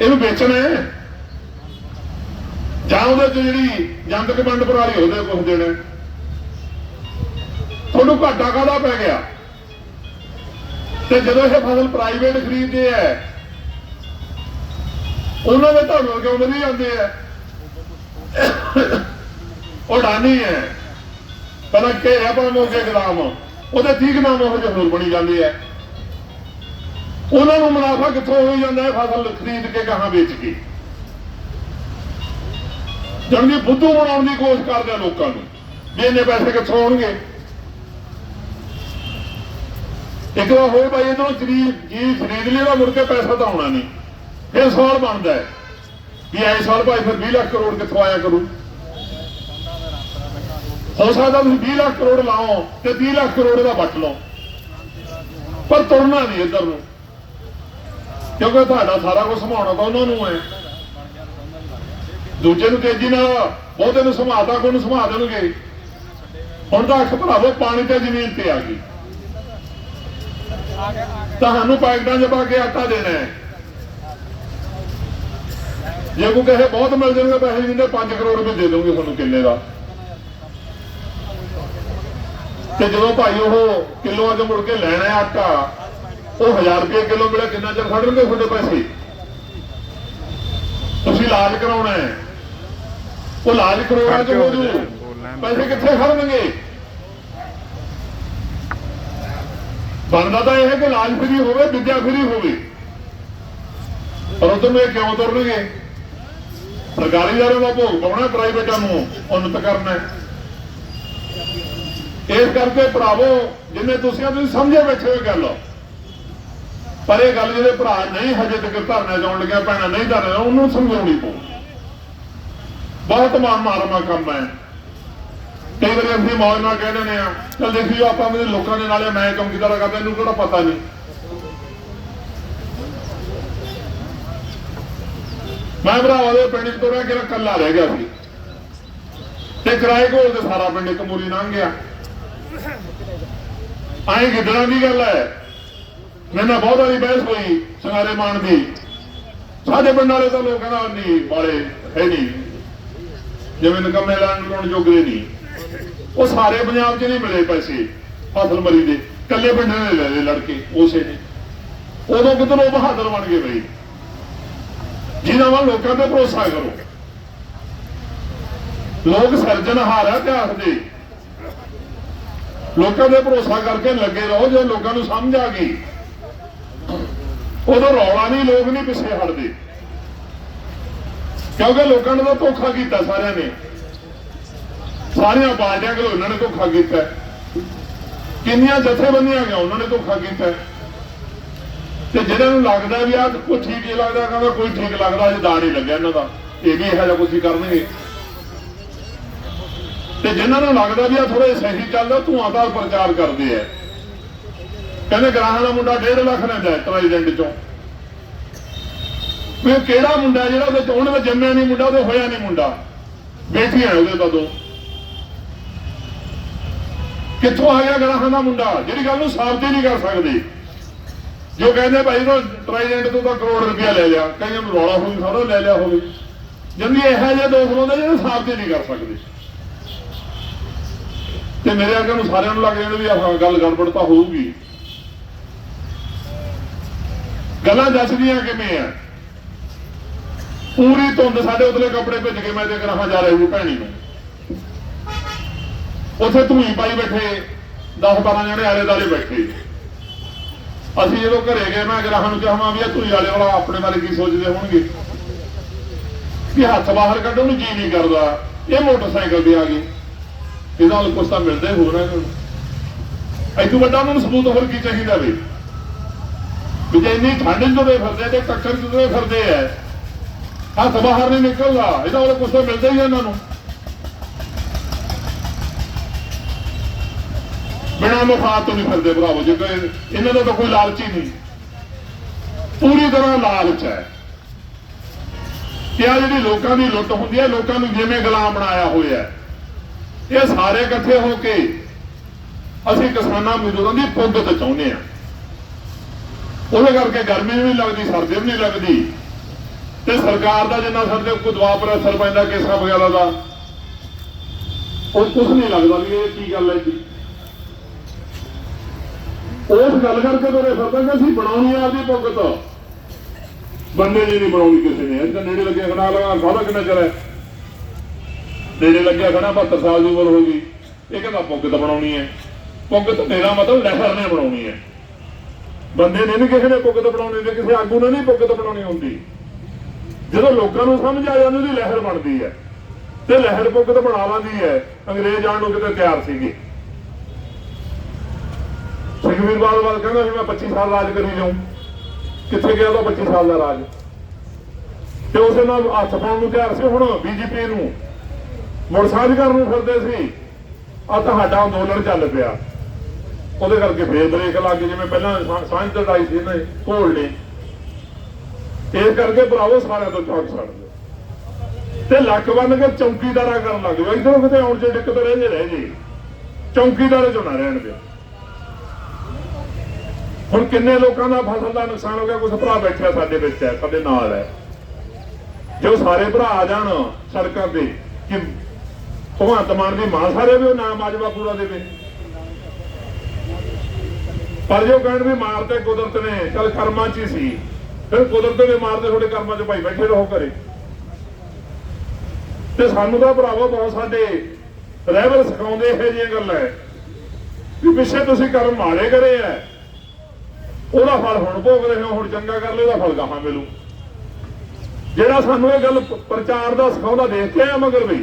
ਇਹਨੂੰ ਵੇਚਣਾ ਹੈ। ਜਾਂ ਉਹਦੇ ਚ ਜਿਹੜੀ ਜੰਤਕ ਵੰਡ ਪ੍ਰਣਾਲੀ ਉਹਦੇ ਕੁਝ ਦੇਣਾ ਤੁਹਾਨੂੰ ਘਾਟਾ ਕਾਹਦਾ ਪੈ ਗਿਆ? ਤੇ ਜਦੋਂ ਇਹ ਫਸਲ ਪ੍ਰਾਈਵੇਟ ਖਰੀਦਦੇ ਐ ਉਹਨਾਂ ਦੇ ਤੁਹਾਨੂੰ ਕਿਉਂ ਵਧੀ ਜਾਂਦੇ ਐ ਉਹ ਡਾਨੀ ਹੈ ਪਹਿਲਾਂ ਘੇਰਿਆ ਆਪਾਂ ਮੋਗੇ ਗਦਾਮ। ਉਹਦੇ 30 ਨਾਮ ਉਹ ਜਿਹੇ ਹੋਰ ਬਣੀ ਜਾਂਦੇ ਐ ਉਹਨਾਂ ਨੂੰ ਮੁਨਾਫਾ ਕਿੱਥੋਂ ਹੋ ਜਾਂਦਾ ਹੈ ਫਸਲ ਖਰੀਦ ਕੇ ਕਹਾਂ ਵੇਚ ਕੇ? ਜਣਦੀ ਬੁੱਧੂ ਬਣਾਉਣ ਦੀ ਕੋਸ਼ਿਸ਼ ਕਰਦੇ ਆ ਲੋਕਾਂ ਨੂੰ। ਵੀ ਇੰਨੇ ਪੈਸੇ ਕਿੱਥੋਂ ਆਉਣਗੇ? ਇੱਕ ਵਾਰ ਹੋਏ ਭਾਈ ਇਧਰੋਂ ਖਰੀਦ ਜੀ ਖਰੀਦ ਲਿਆ ਤਾਂ ਮੁੜ ਕੇ ਪੈਸਾ ਤਾਂ ਆਉਣਾ ਨਹੀਂ। ਫਿਰ ਸਵਾਲ ਬਣਦਾ ਹੈ ਵੀ ਐ ਸਾਲ ਭਾਈ ਫਿਰ 20 ਲੱਖ ਕਰੋੜ ਕਿੱਥੋਂ ਆਇਆ ਕਰੂ। ਹੋ ਸਕਦਾ ਤੁਸੀਂ 20 ਲੱਖ ਕਰੋੜ ਲਾਓ ਤੇ 30 ਲੱਖ ਕਰੋੜ ਦਾ ਵੱਟ ਲਓ। ਪਰ ਤੁਰਨਾ ਨਹੀਂ ਇੱਧਰ ਨੂੰ। ਕਿਉਂਕਿ ਤੁਹਾਡਾ ਸਾਰਾ ਕੁਝ ਸੰਭਾਉਣਾ ਤਾਂ ਉਹਨਾਂ ਨੂੰ ਹੈ। ਦੂਜੇ ਨੂੰ ਤੇਜ਼ੀ ਨਾਲ ਬਹੁਤੇ ਨੂੰ ਸੰਭਾਲਦਾ ਕੋਈ ਨੂੰ ਸੰਭਾਲ ਦੇਣਗੇ। ਹੁਣ ਤਾਂ ਅੱਖ ਭਰਾਵੋ, ਪਾਣੀ ਤੇ ਜ਼ਮੀਨ ਤੇ ਆ ਗਈ। ਤੁਹਾਨੂੰ ਪੈਕਟਾਂ 'ਚ ਪਾ ਕੇ ਆਟਾ ਦੇਣਾ ਹੈ। ਜੇ ਕੋਈ ਕਹੇ ਬਹੁਤ ਮਿਲ ਜਾਣਗੇ ਪੈਸੇ ਜਿੰਨੇ 5 ਕਰੋੜ ਰੁਪਏ ਦੇ ਦੋਗੇ ਤੁਹਾਨੂੰ ਕਿੱਲੇ ਦਾ। ਤੇ ਜਦੋਂ ਭਾਈ ਉਹ ਕਿਲੋਆਂ 'ਚ ਮੁੜ ਕੇ ਲੈਣਾ ਹੈ ਆਟਾ ਉਹ 1000 ਰੁਪਏ ਕਿਲੋ ਮਿਲਿਆ ਕਿੰਨਾ ਚਿਰ ਖੜਨਗੇ ਤੁਹਾਡੇ ਪੈਸੇ? ਤੁਸੀਂ ਇਲਾਜ ਕਰਾਉਣਾ ਹੈ। ਉਹ ਇਲਾਜ ਕਰਵਾਉਣਾ ਜੂ ਪੈਸੇ ਕਿੱਥੇ ਖੜਨਗੇ ਬਣਦਾ ਤਾਂ ਇਹ ਹੈ ਕਿ ਇਲਾਜ ਫਰੀ ਹੋਵੇ ਵਿਦਿਆ ਫਰੀ ਹੋਵੇ। ਪਰ ਉਧਰ ਨੂੰ ਇਹ ਕਿਉਂ ਤੁਰਨਗੇ ਸਰਕਾਰੀ ਦਾਰੇ ਦਾ ਭੋਗ ਪਾਉਣਾ ਪ੍ਰਾਈਵੇਟਾਂ ਨੂੰ ਉન્નਤ ਕਰਨਾ ਇਸ ਕਰਕੇ ਭਰਾਵੋ ਜਿੰਨੇ ਤੁਸੀਂ ਆ, ਤੁਸੀਂ ਸਮਝੇ ਬੈਠੇ ਹੋ ਗੱਲ। ਪਰ ਇਹ ਗੱਲ ਜਿਹੜੇ ਭਰਾ ਨਹੀਂ ਹਜੇ ਤੱਕ ਧਰਨਾ ਜਾਣ ਲੱਗਿਆ ਭੈਣਾ ਨਹੀਂ ਧਰਨਾ ਉਹਨੂੰ ਸਮਝਾਉਣੀ ਪਊ। ਬਹੁਤ ਮਾਰ ਮਾਰਮਾ ਕੰਮ ਹੈ। ਕਈ ਵਾਰੀ ਅਸੀਂ ਮੌਜ ਨਾਲ ਕਹਿ ਦਿੰਦੇ ਆ ਚਲ ਦੇਖੀਓ ਆਪਾਂ ਮੇਰੇ ਲੋਕਾਂ ਦੇ ਨਾਲ ਮੈਂ ਕੰਮ ਕੀਤਾ ਕਰਦਾ ਇਹਨੂੰ ਕਿਹੜਾ ਪਤਾ ਨਹੀਂ ਮੈਂ ਭਰਾਵਾ ਦੇ ਪਿੰਡ ਚ ਤੁਰਿਆ ਕਿ ਕੱਲਾ ਰਹਿ ਗਿਆ ਸੀ। ਤੇ ਕਿਰਾਏ ਕੋਲ ਤੇ ਸਾਰਾ ਪਿੰਡ ਇੱਕ ਮੂਲੀ ਲੰਘ ਗਿਆ। ਆਏ ਗਿੱਦੜਾਂ ਦੀ ਗੱਲ ਹੈ। ਮੇਰੇ ਬਹੁਤ ਵਾਰੀ ਬਹਿਸ ਹੋਈ ਸੰਗਾਰੇ ਮਾਨ ਦੀ। ਸਾਡੇ ਪਿੰਡ ਵਾਲੇ ਤਾਂ ਲੋਕ ਕਹਿੰਦਾ ਨਹੀਂ ਬਾਲੇ ਹੈ ਨਹੀਂ। ਜਿਵੇਂ ਨਕਮੇ ਲੈਣ ਲੋਣ ਜੋਗਰੇ ਨਹੀਂ। ਉਹ ਸਾਰੇ ਪੰਜਾਬ 'ਚ ਨਹੀਂ ਮਿਲੇ ਪੈਸੇ ਫਸਲ ਮਰੀ ਦੇ। ਕੱਲੇ ਪਿੰਡ ਨੇ ਲੈ ਲਏ ਲੜਕੇ, ਉਸੇ ਨੇ। ਉਦੋਂ ਕਿਤੇ ਉਹ ਬਹਾਦਰ ਬਣ ਗਏ ਬਈ? ਜਿਨ੍ਹਾਂ ਵੱਲ ਲੋਕਾਂ ਤੇ ਭਰੋਸਾ ਕਰੋ। ਲੋਕ ਸਿਰਜਣਹਾਰ ਆ ਇਤਿਹਾਸ ਦੇ। ਲੋਕਾਂ ਦੇ ਭਰੋਸਾ ਕਰਕੇ ਲੱਗੇ ਰਹੋ ਜੇ ਲੋਕਾਂ ਨੂੰ ਸਮਝ ਆ ਗਈ। ਉਦੋਂ ਰੌਲਾ ਨਹੀਂ, ਲੋਕ ਨਹੀਂ ਪਿੱਛੇ ਹਟਦੇ। ਕਿਉਂਕਿ ਲੋਕਾਂ ਨੇ ਤਾਂ ਧੋਖਾ ਕੀਤਾ ਸਾਰਿਆਂ ਨੇ। ਸਾਰੀਆਂ ਪਾਰਟੀਆਂ ਕੋਲ ਉਹਨਾਂ ਨੇ ਧੋਖਾ ਕੀਤਾ ਕਿੰਨੀਆਂ ਜਥੇਬੰਦੀਆਂ ਗਿਆ ਉਹਨਾਂ ਨੇ ਧੋਖਾ ਕੀਤਾ ਤੇ ਜਿਹਨਾਂ ਨੂੰ ਲੱਗਦਾ ਵੀ ਆ ਕੋਈ ਠੀਕ ਨਹੀਂ ਲੱਗਦਾ, ਕਹਿੰਦਾ ਕੋਈ ਠੀਕ ਲੱਗਦਾ ਜੇ ਦਾ ਨਹੀਂ ਲੱਗਿਆ ਇਹਨਾਂ ਦਾ। ਇਹ ਵੀ ਇਹੋ ਜਿਹਾ ਕੁਝ ਕਰਨਗੇ। ਤੇ ਜਿਹਨਾਂ ਨੂੰ ਲੱਗਦਾ ਵੀ ਆ ਥੋੜੇ ਸਹੀ ਚੱਲਦਾ, ਧੂਆਂ ਦਾ ਪ੍ਰਚਾਰ ਕਰਦੇ ਆ। ਕਹਿੰਦੇ ਗਰਾਹਾਂ ਦਾ ਮੁੰਡਾ 1.5 ਲੱਖ ਲੈਂਦਾ ਟ੍ਰਾਈਡੈਂਟ ਚੋਂ। ਵੀ ਕਿਹੜਾ ਮੁੰਡਾ ਜਿਹੜਾ ਉਹਦੇ ਚੋਣ ਵਿੱਚ ਜੰਮਿਆ ਨਹੀਂ ਮੁੰਡਾ, ਉਹਦੇ ਹੋਇਆ ਨਹੀਂ ਮੁੰਡਾ। ਬੇਟੀਆਂ ਉਹਦੇ ਤਾਂ ਦੋ। ਕਿੱਥੋਂ ਆ ਗਿਆ ਗਰਾਹਾਂ ਦਾ ਮੁੰਡਾ? ਜਿਹੜੀ ਗੱਲ ਨੂੰ ਸਾਬਤ ਹੀ ਨਹੀਂ ਕਰ ਸਕਦੇ। ਜੋ ਕਹਿੰਦੇ ਭਾਈ ਤੋਂ ਟ੍ਰਾਈਡੈਂਟ ਤੋਂ ਤਾਂ ਕਰੋੜ ਰੁਪਇਆ ਲੈ ਲਿਆ। ਕਈਆਂ ਨੂੰ ਰੌਲਾ ਹੋਈ ਸਾਰਾ ਲੈ ਲਿਆ ਹੋਵੇ। ਜੰਦੀ ਇਹੋ ਜਿਹੇ ਦੋਸ਼ ਲਾਉਂਦੇ ਜਿਹੜੇ ਸਾਬਤ ਹੀ ਨਹੀਂ ਕਰ ਸਕਦੇ। ਤੇ ਮੇਰੇ ਅੱਗੇ ਨੂੰ ਸਾਰਿਆਂ ਨੂੰ ਲੱਗ ਜਾਂਦਾ ਵੀ ਆਹ ਗੱਲ ਗੜਬੜ ਤਾਂ ਹੋਊਗੀ। ਗੱਲਾਂ ਦੱਸਦੀਆਂ ਕਿਵੇਂ ਆ? ਪੂਰੀ ਧੁੰਦ ਸਾਡੇ ਉਤਲੇ ਕੱਪੜੇ ਭਿੱਜ ਕੇ ਮੈਂ ਤੇ ਕਰਾਹਾਂ ਜਾ ਰਹੀ ਹੂੰ ਭੈਣੀ ਨੂੰ। ਉੱਥੇ ਧੂਈ ਪਾਈ ਬੈਠੇ 10 12 ਜਣੇ ਆਲੇ ਦਾਲੇ ਬੈਠੇ। ਅਸੀਂ ਜਦੋਂ ਘਰੇ ਗਏ, ਮੈਂ ਗ੍ਰਾਹਾਂ ਨੂੰ ਕਹਾਂ ਵੀ ਇਹ ਧੂਈ ਵਾਲੇ ਵਾਲਾ ਆਪਣੇ ਬਾਰੇ ਕੀ ਸੋਚਦੇ ਹੋਣਗੇ? ਕਿ ਹੱਥ ਬਾਹਰ ਕੱਢਣ ਨੂੰ ਜੀ ਨਹੀਂ ਕਰਦਾ। ਇਹ ਮੋਟਰਸਾਈਕਲ ਤੇ ਆ ਗਏ। ਇਹਦਾ ਨਾਲ ਕੁਛ ਤਾਂ ਮਿਲਦਾ ਹੀ ਹੋਰ ਹੈ ਨੂੰ ਵੱਡਾ ਉਹਨਾਂ ਨੂੰ ਸਬੂਤ ਹੋਰ ਕੀ ਚਾਹੀਦਾ ਵੀ? ਵੀ ਜੇ ਇੰਨੀ ਠੰਡ ਚ ਤੁਰੇ ਫਿਰਦੇ ਤੇ ਟੱਕਰ ਚ ਤੁਰੇ ਫਿਰਦੇ ਐ ਹੱਥ ਬਾਹਰ ਨਹੀਂ ਨਿਕਲਦਾ, ਇਹਦਾ ਵਾਲਾ ਕੁਛ ਤਾਂ ਮਿਲਦਾ ਹੀ ਆ ਇਹਨਾਂ ਨੂੰ। ਬਿਨਾਂ ਮੁਫਾਦ ਤੋਂ ਨਹੀਂ ਫਿਰਦੇ ਭਰਾਵੋ ਜੇ ਕੋਈ ਇਹਨਾਂ ਦਾ ਤਾਂ ਕੋਈ ਲਾਲਚ ਹੀ ਨਹੀਂ। ਪੂਰੀ ਤਰ੍ਹਾਂ ਲਾਲਚ ਹੈ। ਕਿ ਆ ਜਿਹੜੀ ਲੋਕਾਂ ਦੀ ਲੁੱਟ ਹੁੰਦੀ ਹੈ, ਲੋਕਾਂ ਨੂੰ ਜਿਵੇਂ ਗੁਲਾਮ ਬਣਾਇਆ ਹੋਇਆ ਹੈ। ਇਹ ਸਾਰੇ ਇਕੱਠੇ ਹੋ ਕੇ ਅਸੀਂ ਕਿਸਾਨਾਂ ਮਜ਼ਦੂਰਾਂ ਦੀ ਪੁੱਗ ਪੁੱਗਤ ਚਾਹੁੰਦੇ ਆ ਉਹਦੇ ਕਰਕੇ ਗਰਮੀ ਵੀ ਨਹੀਂ ਲੱਗਦੀ, ਸਰਦੀ ਵੀ ਨਹੀਂ ਲੱਗਦੀ। ਤੇ ਸਰਕਾਰ ਦਾ ਜਿੰਨਾ ਸਾਡੇ ਉੱਤੇ ਦਬਾਅ ਪਰ ਅਸਰ ਪੈਂਦਾ, ਕੇਸਾਂ ਵਗੈਰਾ ਦਾ, ਉਹ ਕੁਝ ਨਹੀਂ ਲੱਗਦਾ ਵੀ ਇਹ ਕੀ ਗੱਲ ਹੈ ਜੀ। ਉਸ ਗੱਲ ਕਰਕੇ ਤੋਰੇ ਫਿਰਦਾ ਕਿ ਅਸੀਂ ਬਣਾਉਣੀ ਆਪਦੀ ਪੁੱਗਤ ਬੰਦੇ ਦੀ ਨਹੀਂ ਬਣਾਉਣੀ ਕਿਸੇ ਨੇ। ਇਹਦਾ ਨੇੜੇ ਲੱਗਿਆ ਖੜਾ ਲਗਾ ਸਾਡਾ ਕਿੰਨਾ ਚਿਰ ਨੇੜੇ ਲੱਗਿਆ ਖੜਾ 72 ਸਾਲ ਦੀ ਉਮਰ ਹੋ ਗਈ। ਇਹ ਕਹਿੰਦਾ ਪੁੱਗਤ ਬਣਾਉਣੀ ਹੈ। ਪੁੱਗਤ ਮੇਰਾ ਮਤਲਬ ਲਹਿਰ ਨੇ ਬਣਾਉਣੀ ਹੈ। ਬੰਦੇ ਨੇ ਨਹੀਂ ਕਿਸੇ ਨੇ ਪੁੱਗਤ ਬਣਾਉਣੀ ਤੇ ਕਿਸੇ ਆਗੂ ਨੇ ਨਹੀਂ ਪੁੱਗਤ ਬਣਾਉਣੀ ਹੁੰਦੀ। ਜਦੋਂ ਲੋਕਾਂ ਨੂੰ ਸਮਝ ਆ ਜਾਂਦੀ, ਉਹਦੀ ਲਹਿਰ ਬਣਦੀ ਹੈ। ਤੇ ਲਹਿਰ ਪੁੱਗਤ ਬਣਾ ਲਾਂਦੀ ਹੈ। ਅੰਗਰੇਜ਼ ਆਉਣ ਨੂੰ ਕਿਤੇ ਤਿਆਰ ਸੀਗੇ। ਸੁਖਬੀਰ ਬਾਦਲ ਕਹਿੰਦਾ ਸੀ ਮੈਂ 25 ਸਾਲ ਰਾਜ ਕਰੀ ਜਾਉਂ ਕਿੱਥੇ ਗਿਆ ਉਹਦਾ 25 ਸਾਲ ਦਾ ਰਾਜ? ਤੇ ਉਸੇ ਨਾਲ ਹੱਥ ਪਾਉਣ ਨੂੰ ਤਿਆਰ ਸੀ ਹੁਣ ਬੀਜੇਪੀ ਨੂੰ। ਮੁੜ ਕਰਨ ਨੂੰ ਫਿਰਦੇ ਸੀ। ਆ ਤੁਹਾਡਾ ਅੰਦੋਲਨ ਚੱਲ ਪਿਆ। ਉਹਦੇ ਕਰਕੇ ਫੇਰ ਬ੍ਰੇਕ ਲੱਗ ਗਈ, ਜਿਵੇਂ ਪਹਿਲਾਂ ਸਾਂ- ਸਾਂਝ ਲੜਾਈ ਸੀ ਨਾ ਘੋਲ ਨੇ ਇਸ ਕਰਕੇ ਭਰਾਵੋ ਸਾਰਿਆਂ ਤੋਂ ਚੌਕ ਛੱਡ ਦਿਓ ਤੇ ਲੱਕ ਬੰਨ ਕੇ ਚੌਕੀਦਾਰਾ ਕਰਨ ਲੱਗ ਗਏ। ਇਧਰੋਂ ਕਿਤੇ ਆਉਣ ਚ ਦਿੱਕਤ ਰਹਿ ਜੇ ਰਹਿ ਜੇ। ਚੌਕੀਦਾਰੇ ਚੋਂ ਨਾ ਰਹਿਣ ਦਿਓ। ਹੁਣ ਕਿੰਨੇ ਲੋਕਾਂ ਦਾ ਫਸਲ ਦਾ ਨੁਕਸਾਨ ਹੋ ਗਿਆ? ਕੁਝ ਭਰਾ ਬੈਠਿਆ ਸਾਡੇ ਵਿੱਚ ਹੈ, ਸਾਡੇ ਨਾਲ ਹੈ। ਜੋ ਸਾਰੇ ਭਰਾ ਆ ਜਾਣ ਸੜਕਾਂ ਤੇ, ਕਿ ਭਗਵੰਤ ਮਾਨ ਦੀ ਮਾਂ ਸਾਰੇ ਵੀ ਉਹ ਨਾਮ ਆਜਵਾ ਪੂਰਾ ਦੇਵੇ। ਪਰ ਜੋ ਕਹਿਣ ਵੀ ਮਾਰਦੇ ਕੁਦਰਤ ਨੇ, ਚਲ ਕਰਮਾਂ ਚ ਹੀ ਸੀ। ਫਿਰ ਕੁਦਰਤ ਨੇ ਮਾਰਦੇ ਤੁਹਾਡੇ ਕਰਮਾਂ ਚ ਭਾਈ ਬੈਠੇ ਰਹੋ ਘਰੇ। ਤੇ ਸਾਨੂੰ ਤਾਂ ਭਰਾਵੋ ਬਹੁਤ ਸਾਡੇ ਰਹਿਬਰ ਸਿਖਾਉਂਦੇ ਇਹੋ ਜਿਹੀਆਂ ਗੱਲਾਂ ਹੈ। ਵੀ ਪਿੱਛੇ ਤੁਸੀਂ ਕਰਮ ਮਾਰੇ ਕਰੇ ਐ ਉਹਦਾ ਫਲ ਹੁਣ ਭੋਗ ਰਹੇ ਹੋ, ਹੁਣ ਚੰਗਾ ਕਰ ਲਓ, ਉਹਦਾ ਫਲ ਗਾਹਾਂ ਮਿਲੂ। ਜਿਹੜਾ ਸਾਨੂੰ ਇਹ ਗੱਲ ਪ੍ਰਚਾਰ ਦਾ ਸਿਖਾਉਂਦਾ, ਦੇਖ ਕੇ ਆ ਮਗਰ ਵੀ।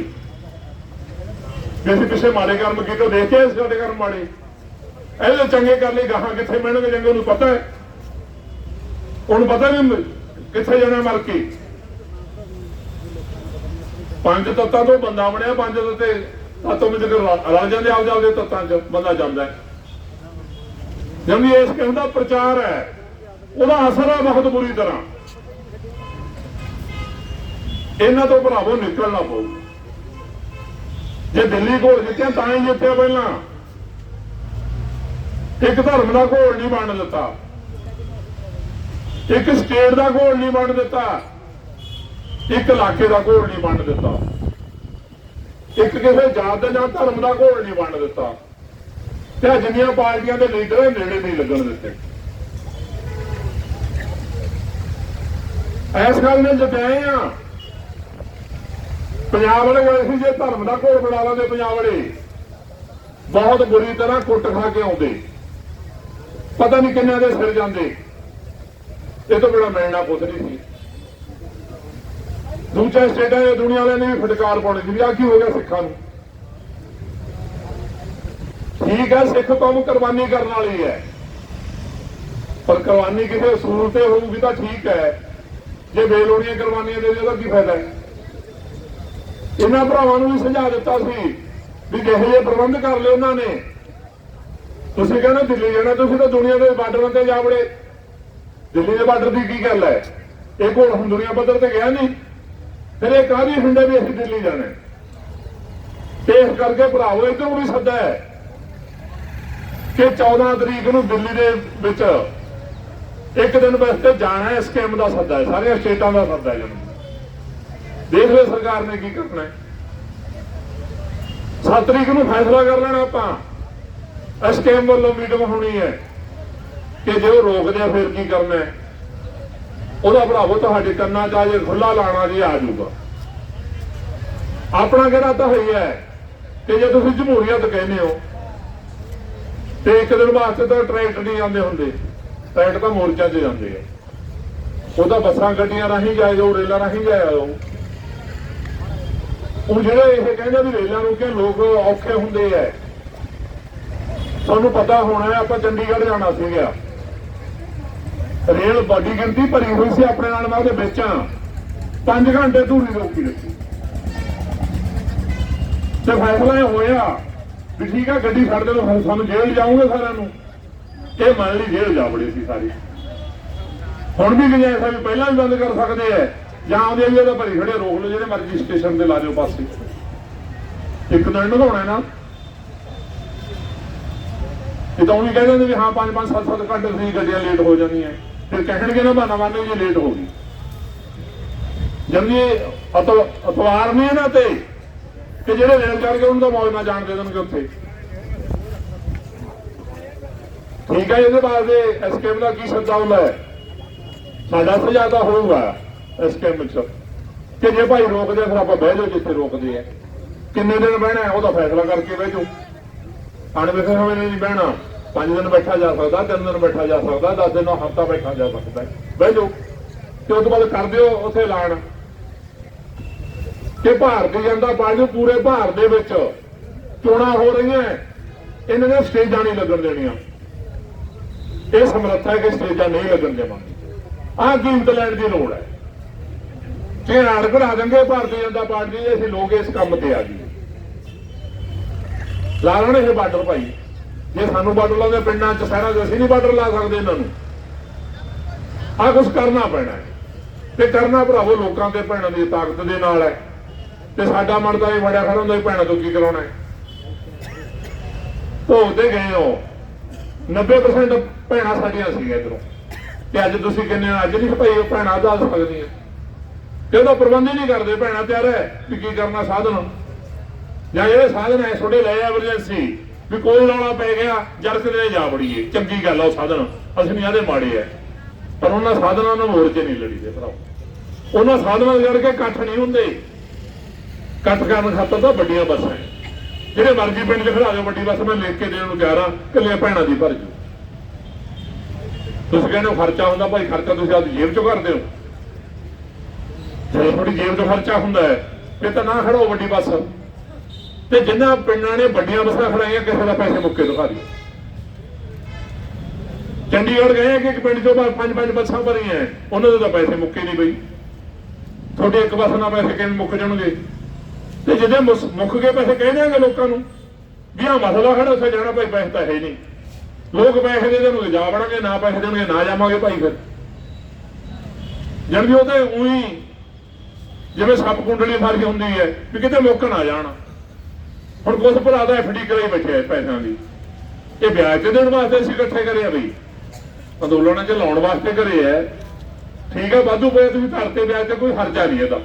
ਵੀ ਅਸੀਂ ਪਿੱਛੇ ਮਾੜੇ ਕਰਮ ਕੀਤੇ ਦੇਖ ਕੇ ਸਾਡੇ ਕਰਮ ਮਾੜੇ। ਇਹਦੇ ਚੰਗੇ ਕਰ ਲਈ, ਗਾਹਾਂ ਕਿੱਥੇ ਮਿਲਣਗੇ ਚੰਗੇ ਨੂੰ ਪਤਾ ਹੈ। ਉਹਨੂੰ ਪਤਾ ਵੀ ਕਿੱਥੇ ਜਾਣਾ ਮਰ ਕੇ। ਪੰਜ ਤੱਤਾਂ ਤੋਂ ਬੰਦਾ ਬਣਿਆ, ਪੰਜ ਤੱਤੇ ਤੱਤੋਂ ਵਿੱਚ ਰਲ ਦੇ ਜਾਂਦੇ ਆਪ ਜਾਂਦੇ ਤੱਤਾਂ 'ਚ ਬੰਦਾ ਜਾਂਦਾ ਹੈ। ਜਿਵੇਂ ਇਸ ਕਿਸਮ ਦਾ ਪ੍ਰਚਾਰ ਹੈ। ਉਹਦਾ ਅਸਰ ਹੈ ਬਹੁਤ ਬੁਰੀ ਤਰ੍ਹਾਂ। ਇਹਨਾਂ ਤੋਂ ਭਰਾਵੋ ਨਿਕਲਣਾ ਪਊ। ਜੇ ਦਿੱਲੀ ਘੋਲ ਜਿੱਤਿਆ ਤਾਂ ਹੀ ਜਿੱਤਿਆ ਪਹਿਲਾਂ। ਇੱਕ ਧਰਮ ਦਾ ਘੋਲ ਨਹੀਂ ਬਣ ਦਿੱਤਾ। ਇੱਕ ਸਟੇਟ ਦਾ ਘੋਲ ਨਹੀਂ ਬਣ ਦਿੱਤਾ। ਇੱਕ ਇਲਾਕੇ ਦਾ ਘੋਲ ਨਹੀਂ ਬਣ ਦਿੱਤਾ। ਇੱਕ ਕਿਸੇ ਜਾਤ ਦਾ ਜਾਂ ਧਰਮ ਦਾ ਘੋਲ ਨਹੀਂ ਬਣ ਦਿੱਤਾ। ਤੇ ਜਿੰਨੀਆਂ ਪਾਰਟੀਆਂ ਦੇ ਲੀਡਰ ਨੇੜੇ ਨਹੀਂ ਲੱਗਣ ਦਿੱਤੇ। ਐਸ ਗੱਲ ਨੇ ਜਤਾਏ ਆ, ਪੰਜਾਬ ਵਾਲੇ ਗਏ ਸੀ ਜੇ ਧਰਮ ਦਾ ਘੋਲ ਬਣਾ ਲਾਂਦੇ ਪੰਜਾਬ ਵਾਲੇ, ਬਹੁਤ ਬੁਰੀ ਤਰ੍ਹਾਂ ਕੁੱਟ ਖਾ ਕੇ ਆਉਂਦੇ। ਪਤਾ ਨਹੀਂ ਕਿੰਨਿਆਂ ਦੇ ਸਿਰ ਜਾਂਦੇ। ਇਹ ਤੋਂ ਬੜਾ ਮਿਲਣਾ ਪੁੱਤ ਨਹੀਂ ਸੀ। ਦੂਜੇ ਸਟੇਟਾਂ ਦੇ ਦੁਨੀਆ ਵਾਲਿਆਂ ਨੇ ਵੀ ਫਟਕਾਰ ਪਾਉਣੀ ਸੀ ਵੀ ਆਹ ਕੀ ਹੋ ਗਿਆ ਸਿੱਖਾਂ ਨੂੰ? ਠੀਕ ਹੈ ਸਿੱਖ ਕੌਮ ਕੁਰਬਾਨੀ ਕਰਨ ਵਾਲੀ ਹੈ? ਪਰ ਕੁਰਬਾਨੀ ਕਿਸੇ ਅਸੂਲ ਤੇ ਹੋਊਗੀ ਤਾਂ ਠੀਕ ਹੈ। ਜੇ ਬੇਲੋੜੀਆਂ ਕੁਰਬਾਨੀਆਂ ਦੇ ਉਹਦਾ ਕੀ ਫਾਇਦਾ ਹੈ? ਇਹਨਾਂ ਭਰਾਵਾਂ ਨੂੰ ਵੀ ਸੁਝਾ ਦਿੱਤਾ ਸੀ ਵੀ ਜਿਹੇ ਜਿਹੇ ਪ੍ਰਬੰਧ ਕਰ ਲਏ ਉਹਨਾਂ ਨੇ। ਤੁਸੀਂ ਕਹਿੰਦੇ ਦਿੱਲੀ ਜਾਣਾ, ਤੁਸੀਂ ਤਾਂ ਦੁਨੀਆ ਦੇ ਬਾਰਡਰਾਂ ਤੇ ਜਾ ਵੜੇ। ਦਿੱਲੀ ਦੇ ਬਾਰਡਰ ਦੀ ਕੀ ਗੱਲ ਹੈ? ਇਹ ਕੋਲ ਹੁਣ ਦੁਨੀਆ ਪੱਧਰ ਤੇ ਗਿਆ ਨਹੀਂ। ਫਿਰ ਇਹ ਕਾਹਦੀ ਹੁੰਦਾ ਵੀ ਅਸੀਂ ਦਿੱਲੀ ਜਾਣਾ ਇਸ ਕਰਕੇ ਭਰਾਵੋ, ਇਧਰੋਂ ਵੀ ਸੱਦਾ ਹੈ। ਕਿ 14 ਤਰੀਕ ਨੂੰ ਦਿੱਲੀ ਦੇ ਵਿੱਚ ਇੱਕ ਦਿਨ ਵਾਸਤੇ ਜਾਣਾ ਹੈ ਸਕੀਮ ਦਾ ਸੱਦਾ ਹੈ, ਸਾਰੀਆਂ ਸਟੇਟਾਂ ਦਾ ਸੱਦਾ ਹੈ ਜਨ ਦੇਖ ਲਓ ਸਰਕਾਰ ਨੇ ਕੀ ਕਰਨਾ ਹੈ। 7 ਤਰੀਕ ਨੂੰ ਫੈਸਲਾ ਕਰ ਲੈਣਾ ਆਪਾਂ। ਇਸ ਸਕੀਮ ਵੱਲੋਂ ਮੀਟਿੰਗ ਹੋਣੀ ਹੈ ਕਿ ਜੇ ਉਹ ਰੋਕਦੇ ਆ ਫਿਰ ਕੀ ਕਰਨਾ ਹੈ? ਉਹਦਾ ਭਰਾਵੋ, ਤੁਹਾਡੇ ਕੰਨਾਂ 'ਚ ਆ ਜੇ ਖੁੱਲਾ ਲਾਣਾ ਜੀ, ਆ ਜਾਊਗਾ। ਆਪਣਾ ਕਿਹੜਾ ਤਾਂ ਹੋਈ ਹੈ ਕਿ ਜੇ ਤੁਸੀਂ ਜਮਹੂਰੀਅਤ ਕਹਿੰਦੇ ਹੋ ਤੇ ਇੱਕ ਦਿਨ ਵਾਸਤੇ ਤਾਂ ਟਰੈਕਟਰ ਨਹੀਂ ਜਾਂਦੇ ਹੁੰਦੇ। ਟਰੈਕਟਰ ਤਾਂ ਮੋਰਚਾ 'ਚ ਜਾਂਦੇ ਆ। ਉਹਦਾ ਬੱਸਾਂ ਗੱਡੀਆਂ ਰਾਹੀਂ ਜਾਏ ਜੋ ਰੇਲਾਂ ਰਾਹੀਂ ਜਾਇਆ ਉਹ ਉਹ ਜਿਹੜੇ ਇਹ ਕਹਿੰਦੇ ਵੀ ਰੇਲਾਂ ਨੂੰ ਕਿ ਲੋਕ ਔਖੇ ਹੁੰਦੇ ਐ ਤੁਹਾਨੂੰ ਪਤਾ ਹੋਣਾ ਆਪਾਂ ਚੰਡੀਗੜ੍ਹ ਜਾਣਾ ਸੀਗਾ। ਰੇਲ ਬੜੀ ਗਿਣਤੀ ਭਰੀ ਹੋਈ ਸੀ ਆਪਣੇ ਨਾਲ, ਮੈਂ ਉਹਦੇ ਵਿੱਚ ਆ 5 ਘੰਟੇ ਧੂਰੀ ਰੋਕੀ ਰੱਖੀ ਤੇ ਫੈਸਲਾ ਇਹ ਹੋਇਆ ਵੀ ਠੀਕ ਆ, ਗੱਡੀ ਛੱਡ ਦੇ ਲੋ ਸਾਨੂੰ ਜੇਲ੍ਹ ਜਾਊਂਗੇ ਸਾਰਿਆਂ ਨੂੰ। ਇਹ ਮੰਨ ਲਈ ਜੇਲ੍ਹ ਜਾ ਵੜੀ ਸੀ ਸਾਰੀ। ਹੁਣ ਵੀ ਗੁੰਜਾਇਸ਼ ਆ ਵੀ ਪਹਿਲਾਂ ਵੀ ਬੰਦ ਕਰ ਸਕਦੇ ਐ, ਜਾਂ ਆਉਂਦੇ ਵੀ ਉਹਦਾ ਭਰੀ ਖੜੇ ਰੋਕ ਲਓ, ਜਿਹੜੇ ਮਰਜ਼ੀ ਸਟੇਸ਼ਨ ਤੇ ਲਾ ਦਿਓ ਪਾਸੇ। ਇੱਕ ਦਿਨ ਨਗਾਉਣਾ ਨਾ। ਇਹ ਤਾਂ ਉਹ ਵੀ ਕਹਿੰਦੇ ਨੇ ਵੀ ਹਾਂ 5 5 7 7 ਘੰਟੇ ਤੁਸੀਂ ਗੱਡੀਆਂ ਲੇਟ ਹੋ ਜਾਂਦੀਆਂ। ਫਿਰ ਕਹਿਣਗੇ ਨਾ, ਬਹਾਨਾ ਮਾਰਨੇ ਜੇ ਲੇਟ ਹੋ ਗਈ। ਜਦ ਇਹ ਅਤਵਾਰ ਨੇ ਇਹਨਾਂ ਤੇ। ਕਿ ਜਿਹੜੇ ਰੇਲ ਚੜ ਗਏ ਉਹਨਾਂ ਦਾ ਮੌਜ ਨਾ ਜਾਣ ਦੇ ਦੇਣਗੇ ਉੱਥੇ। ਠੀਕ ਹੈ ਇਹਦੇ ਬਾਅਦ ਐਸਕੇਮ ਦਾ ਕੀ ਸੱਦਾ ਹੁੰਦਾ ਹੈ? ਸਾਡਾ ਸੁਝਾਅ ਹੋਊਗਾ ਐਸਕੇਮ ਵਿੱਚ ਕਿ ਜੇ ਭਾਈ ਰੋਕਦੇ ਆ, ਫਿਰ ਆਪਾਂ ਬਹਿ ਜਾਓ ਜਿੱਥੇ ਰੋਕਦੇ ਆ। ਕਿੰਨੇ ਦਿਨ ਬਹਿਣਾ ਉਹਦਾ ਫੈਸਲਾ ਕਰਕੇ ਬਹਿ ਜਾਓ। ਅਣਵੇਖੇ ਹੋਏ ਨਹੀਂ ਬਹਿਣਾ। ਪੰਜ ਦਿਨ ਬੈਠਾ ਜਾ ਸਕਦਾ ਤਿੰਨ ਦਿਨ ਬੈਠਾ ਜਾ ਸਕਦਾ 10 ਦਿਨ ਹਫਤਾ ਬੈਠਾ ਜਾ ਸਕਦਾ ਬਹਿ ਜਾਓ। ਤੇ ਉਸ ਤੋਂ ਬਾਅਦ ਕਰ ਦਿਓ ਉੱਥੇ ਐਲਾਨ। ਕਿ ਭਾਰਤੀ ਜਨਤਾ ਪਾਰਟੀ ਨੂੰ ਪੂਰੇ ਭਾਰਤ ਦੇ ਵਿੱਚ ਚੋਣਾਂ ਹੋ ਰਹੀਆਂ ਇਹਨਾਂ ਨੇ ਸਟੇਜਾਂ ਨਹੀਂ ਲੱਗਣ ਦੇਣੀਆਂ। ਇਹ ਸਮਰੱਥਾ ਕਿ ਸਟੇਜਾਂ ਨਹੀਂ ਲੱਗਣ ਦੇਵਾਂਗੇ। ਆਹ ਕੀਮਤ ਲੈਣ ਦੀ ਲੋੜ ਹੈ। ਜੇ ਆੜ ਘੜਾ ਦੇਣਗੇ ਭਾਰਤੀ ਜਨਤਾ ਪਾਰਟੀ ਦੇ ਅਸੀਂ ਲੋਕ ਇਸ ਕੰਮ ਤੇ ਆ ਗਏ। ਲਾ ਲੈਣੇ ਇਹ ਬਾਰਡਰ ਭਾਈ। ਜੇ ਸਾਨੂੰ ਬਾਰਡਰ ਲਾਉਂਦੇ, ਪਿੰਡਾਂ 'ਚ ਸ਼ਹਿਰਾਂ 'ਚ ਅਸੀਂ ਨਹੀਂ ਬਾਰਡਰ ਲਾ ਸਕਦੇ ਇਹਨਾਂ ਨੂੰ। ਆਹ ਕੁਝ ਕਰਨਾ ਪੈਣਾ ਹੈ। ਤੇ ਕਰਨਾ ਭਰਾਵੋ, ਲੋਕਾਂ ਦੇ, ਭੈਣਾਂ ਦੀ ਤਾਕਤ ਦੇ ਨਾਲ ਹੈ। ਤੇ ਸਾਡਾ ਮਨ ਤਾਂ ਇਹ ਵੜਿਆ ਖੜਾ ਹੁੰਦਾ ਵੀ ਭੈਣਾਂ ਤੋਂ ਕੀ ਕਰਾਉਣਾ ਹੈ? ਭੋਗਦੇ ਗਏ ਹੋ। 90% ਭੈਣਾਂ ਸਾਡੀਆਂ ਸੀਗੀਆਂ ਇਧਰੋਂ। ਤੇ ਅੱਜ ਤੁਸੀਂ ਕਿੰਨੇ ਹੋ? ਅੱਜ ਨਹੀਂ ਭਾਈ ਉਹ ਭੈਣਾਂ ਦੱਸ ਸਕਦੀਆਂ। ਤੇ ਉਹਦਾ ਪ੍ਰਬੰਧ ਹੀ ਨਹੀਂ ਕਰਦੇ, ਭੈਣਾਂ ਤਿਆਰ ਹੈ ਵੀ ਕੀ ਕਰਨਾ ਸਾਧਨ। ਜਾਂ ਜਿਹੜੇ ਸਾਧਨ ਐ ਛੋੜੇ ਲਏ ਐਮਰਜੈਂਸੀ ਵੀ ਕੋਈ ਰੌਲਾ ਪੈ ਗਿਆ ਜਰਕ ਦੇ ਜਾ ਵੜੀਏ। ਚੰਗੀ ਗੱਲ ਆ ਉਹ ਸਾਧਨ। ਅਸੀਂ ਨਹੀਂ ਆਦੇ ਮਾੜੇ ਐ ਪਰ ਉਹਨਾਂ ਸਾਧਨਾਂ ਨੂੰ ਮੋਰਚੇ ਨਹੀਂ ਲੜੀਦੇ ਭਰਾਓ। ਉਹਨਾਂ ਸਾਧਨਾਂ ਦੇ ਕਰਕੇ ਇਕੱਠ ਨਹੀਂ ਹੁੰਦੇ। ਇਕੱਠ ਕਰਨ ਖਾਤਰ ਤਾਂ ਵੱਡੀਆਂ ਬੱਸਾਂ ਹੈ। ਜਿਹੜੇ ਮਰਜ਼ੀ ਪਿੰਡ 'ਚ ਖੜਾ ਦਿਓ ਵੱਡੀ ਬੱਸ ਮੈਂ ਲਿਖ ਕੇ ਦੇਣ ਨੂੰ ਤਿਆਰ ਆ ਭੈਣਾਂ ਦੀ ਭਰ ਜੂ ਤੁਸੀਂ ਕਹਿੰਦੇ ਹੋ ਖਰਚਾ ਹੁੰਦਾ, ਭਾਈ ਖਰਚਾ ਤੁਸੀਂ ਆਪਦੀ ਜੇਬ 'ਚੋਂ ਕਰਦੇ ਹੋ। ਜੇ ਤੁਹਾਡੀ ਜੇਬ 'ਚੋਂ ਖਰਚਾ ਹੁੰਦਾ ਹੈ, ਫਿਰ ਤਾਂ ਨਾ ਖੜੋ ਵੱਡੀ ਬੱਸ। ਤੇ ਜਿਨ੍ਹਾਂ ਪਿੰਡਾਂ ਨੇ ਵੱਡੀਆਂ ਬੱਸਾਂ ਖੜਾਈਆਂ, ਕਿਸੇ ਦਾ ਪੈਸੇ ਮੁੱਕੇ ਦਿਖਾ ਦਿਓ ਚੰਡੀਗੜ੍ਹ ਗਏ ਕਿ ਇੱਕ ਪਿੰਡ ਚੋਂ ਪੰਜ ਪੰਜ ਬੱਸਾਂ ਭਰੀਆਂ ਉਹਨਾਂ ਦੇ ਤਾਂ ਪੈਸੇ ਮੁੱਕੇ ਨਹੀਂ ਬਈ। ਤੁਹਾਡੇ ਇੱਕ ਬੱਸ ਨਾਲ ਪੈਸੇ ਕਿਵੇਂ ਮੁੱਕ ਜਾਣਗੇ? ਤੇ ਜਿਹਦੇ ਮੁਸ- ਮੁੱਕ ਗਏ ਪੈਸੇ ਕਹਿ ਦਿਆਂਗੇ ਲੋਕਾਂ ਨੂੰ, ਵੀ ਆਹ ਮਸਲਾ ਖੜਾ, ਉੱਥੇ ਜਾਣਾ ਭਾਈ, ਪੈਸੇ ਤਾਂ ਹੈ ਨਹੀਂ। ਲੋਕ ਪੈਸੇ ਦੇ ਦੇਣਗੇ, ਜਾ ਵੜਾਂਗੇ ਨਾ ਪੈਸੇ ਦੇਣਗੇ, ਨਾ ਜਾਵਾਂਗੇ ਭਾਈ ਫਿਰ। ਜਦ ਵੀ ਉਹਦੇ ਉਹੀ ਜਿਵੇਂ ਸੱਪ ਕੁੰਡਲੀ ਮਾਰੀ ਹੁੰਦੀ ਹੈ, ਵੀ ਕਿਤੇ ਮੁੱਕ ਨਾ ਜਾਣ। ਹੁਣ ਕੁਝ ਭਰਾ ਦਾ ਐਫਡੀ ਕਰਾਈ ਬੈਠਿਆ ਹੈ ਪੈਸਿਆਂ ਦੀ। ਇਹ ਵਿਆਜ ਤੇ ਦੇਣ ਵਾਸਤੇ ਅਸੀਂ ਇਕੱਠੇ ਕਰੇ ਆ ਬਈ। ਅੰਦੋਲਨਾਂ 'ਚ ਲਾਉਣ ਵਾਸਤੇ ਕਰੇ ਆ ਠੀਕ ਹੈ ਵਾਧੂ ਪਏ ਤੁਸੀਂ ਧਰਤੇ, ਵਿਆਜ ਤੇ ਕੋਈ ਖਰਚਾ ਨਹੀਂ ਇਹਦਾ।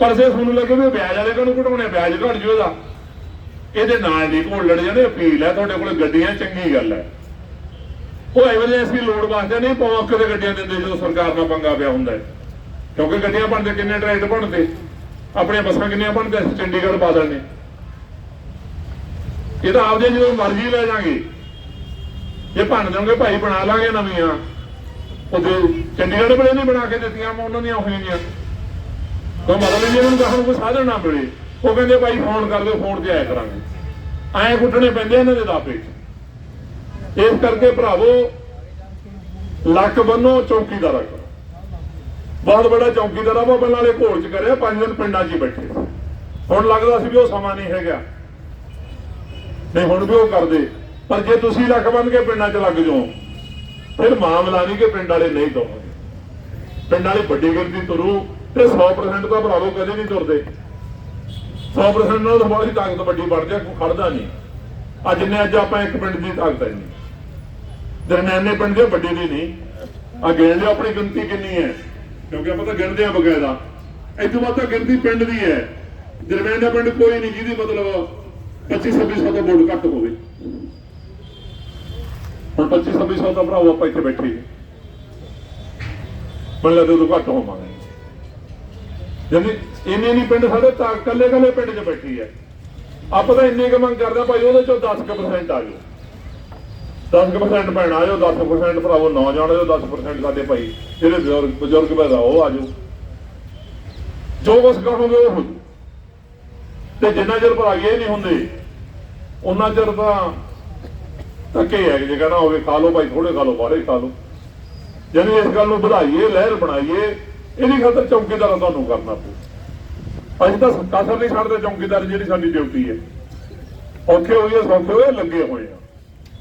ਪਰ ਜੇ ਤੁਹਾਨੂੰ ਲੱਗੇ ਵੀ ਵਿਆਜ ਵਾਲੇ ਕੋਲ ਘਟਾਉਣੇ ਵਿਆਜ ਘਟ ਜੂ ਇਹਦਾ ਇਹਦੇ ਨਾਲ ਨਹੀਂ ਘੋਲ ਲੜ ਜਾਂਦੇ, ਅਪੀਲ ਹੈ ਤੁਹਾਡੇ ਕੋਲ, ਗੱਡੀਆਂ ਚੰਗੀ ਗੱਲ ਹੈ। ਉਹ ਐਮਰਜੈਂਸੀ ਲੋੜ ਵਾਸਤੇ ਨਹੀਂ ਪੌਂਕ ਦੇ ਗੱਡੀਆਂ ਦਿੰਦੇ, ਜਦੋਂ ਸਰਕਾਰ ਨਾਲ ਪੰਗਾ ਪਿਆ ਹੁੰਦਾ ਹੈ। ਕਿਉਂਕਿ ਗੱਡੀਆਂ ਬਣਦੇ, ਕਿੰਨੇ ਟਰੈਕਟਰ ਬਣਦੇ? ਆਪਣੀਆਂ ਬੱਸਾਂ ਕਿੰਨੀਆਂ ਬਣਦੇ ਅਸੀਂ ਚੰਡੀਗੜ੍ਹ ਬਾਦਲ ਨੇ ਇਹ ਤਾਂ ਆਪਦੇ ਜਦੋਂ ਮਰਜ਼ੀ ਲੈ ਜਾਗੇ ਜੇ ਭੰਨ ਦੋਗੇ ਭਾਈ ਬਣਾ ਲਾਂਗੇ ਨਵੀਆਂ। ਉਹਦੇ ਚੰਡੀਗੜ੍ਹ ਵਾਲੇ ਨੇ ਬਣਾ ਕੇ ਦਿੱਤੀਆਂ ਉਹਨਾਂ ਦੀਆਂ ਹੋਈਆਂ ਤਾਂ ਮਤਲਬ ਇਹਨਾਂ ਨੂੰ ਕਹਾਂ ਕੋਈ ਸਾਧਨ ਨਾ ਮਿਲੇ। ਉਹ ਕਹਿੰਦੇ ਭਾਈ ਫੋਨ ਕਰ ਦਿਓ, ਫੋਨ ਤੇ ਆਇਆ ਕਰਾਂਗੇ। ਐਂ ਕੁੱਟਣੇ ਪੈਂਦੇ ਇਹਨਾਂ ਦੇ ਦਾਪੇ 'ਚ। ਇਸ ਕਰਕੇ ਭਰਾਵੋ ਲੱਕ ਬੰਨੋ, ਚੌਕੀਦਾਰ ਕਰੋ। ਬਹੁਤ ਬੜਾ ਚੌਕੀਦਾਰਾ ਵਾ ਪਹਿਲਾਂ ਵਾਲੇ ਘੋਲ ਚ ਕਰਿਆ, ਪੰਜ ਦਿਨ ਪਿੰਡਾਂ 'ਚ ਹੀ ਬੈਠੇ ਸੀ। ਹੁਣ ਲੱਗਦਾ ਸੀ ਵੀ ਉਹ ਸਮਾਂ ਨਹੀਂ ਹੈਗਾ। ਨਹੀਂ, ਹੁਣ ਵੀ ਉਹ ਕਰਦੇ। ਪਰ ਜੇ ਤੁਸੀਂ ਲੱਕ ਬੰਨ ਕੇ ਪਿੰਡਾਂ 'ਚ ਲੱਗ ਜਾਓ, ਫਿਰ ਮਾਮਲਾ ਨਹੀਂ ਕਿ ਪਿੰਡ ਵਾਲੇ ਨਹੀਂ ਤੁਰਨਗੇ ਪਿੰਡ ਵਾਲੇ ਵੱਡੀ ਗਿਣਤੀ ਤੁਰੂ ਤੇ 100% ਤਾਂ ਭਰਾਵੋ ਕਦੇ ਨਹੀਂ ਤੁਰਦੇ। 100% ਨਾਲ ਤਾਂ ਤਾਕਤ ਵੱਡੀ ਵੱਧ ਜਾ, ਕੋਈ ਖੜਦਾ ਨਹੀਂ। ਅੱਜ ਨੇ ਅੱਜ ਆਪਾਂ ਇੱਕ ਪਿੰਡ ਦੀ ਤਾਕਤ ਹੈ ਨਹੀਂ। ਦਰਮਿਆਨੇ ਪਿੰਡ ਦੇ ਵੱਡੀ ਦੀ ਨਹੀਂ। ਆ ਗਿਣ ਲਿਓ, ਆਪਣੀ ਗਿਣਤੀ ਕਿੰਨੀ ਹੈ? ਕਿਉਂਕਿ ਆਪਾਂ ਤਾਂ ਗਿਣਦੇ ਆ ਬਕਾਇਦਾ। ਇਦੋਂ ਬਾਅਦ ਤਾਂ ਗਿਣਤੀ ਪਿੰਡ ਦੀ ਹੈ। ਦਰਮਿਆਨ ਪਿੰਡ ਕੋਈ ਨਹੀਂ, ਜਿਹਦੀ ਮਤਲਬ 25 2600 ਤੋਂ ਵੋਟ ਘੱਟ ਹੋਵੇ। ਹੁਣ 25 2600 ਦਾ ਭਰਾਓ ਆਪਾਂ ਇੱਥੇ ਬੈਠੇ। ਮੈਨੂੰ ਲੱਗਦਾ ਉਦੋਂ ਘੱਟ ਹੋਵਾਂਗੇ। ਜਦ ਇੰਨੇ ਨਹੀਂ ਪਿੰਡ ਸਾਡੇ, ਤਾਂ ਕੱਲੇ ਕੱਲੇ ਪਿੰਡ 'ਚ ਬੈਠੀ ਹੈ। ਆਪਾਂ ਤਾਂ ਇੰਨੀ ਕੁ ਮੰਗ ਕਰਦੇ ਆ ਭਾਈ, ਉਹਦੇ ਚੋਂ 10% ਆ ਜਾਓ। 10% ਭੈਣ ਆ ਜਾਓ 10% ਭਰਾਵੋ ਨੌਜਵਾਨ ਆ ਜਾਓ 10% ਸਾਡੇ ਭਾਈ, ਜਿਹੜੇ ਬਜ਼ੁਰਗ ਬਜ਼ੁਰਗ ਪੈਦਾ ਉਹ ਆ ਜਾਓ। ਜੋ ਕੁਛ ਕਹੋਗੇ ਉਹ ਹੋ ਜਾਊ। ਤੇ ਜਿੰਨਾ ਚਿਰ ਭਰਾ ਇਹ ਨਹੀਂ ਹੁੰਦੇ ਉਹਨਾਂ ਚਿਰ ਤਾਂ ਧੱਕੇ ਹੈ ਜੇ ਕਹਿਣਾ ਹੋਵੇ, ਖਾ ਲਓ ਭਾਈ ਥੋੜੇ ਖਾ ਲਓ, ਬਾਹਰੇ ਖਾ ਲਓ। ਜਦੋਂ ਇਸ ਗੱਲ ਨੂੰ ਵਧਾਈਏ, ਲਹਿਰ ਬਣਾਈਏ ਇਹਦੀ ਖਾਤਰ ਚੌਕੀਦਾਰਾਂ ਤੁਹਾਨੂੰ ਕਰਨਾ ਪਊ। ਅਸੀਂ ਤਾਂ ਕਸਰ ਨਹੀਂ ਛੱਡਦੇ, ਚੌਕੀਦਾਰ ਜਿਹੜੀ ਸਾਡੀ ਡਿਊਟੀ ਹੈ। ਔਖੇ ਹੋਈਏ, ਸੌਖੇ ਹੋਏ ਲੱਗੇ ਹੋਏ ਆ।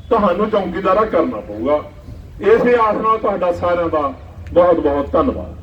ਤੁਹਾਨੂੰ ਚੌਕੀਦਾਰਾ ਕਰਨਾ ਪਊਗਾ। ਇਸੇ ਆਸ ਨਾਲ ਤੁਹਾਡਾ ਸਾਰਿਆਂ ਦਾ ਬਹੁਤ ਬਹੁਤ ਧੰਨਵਾਦ।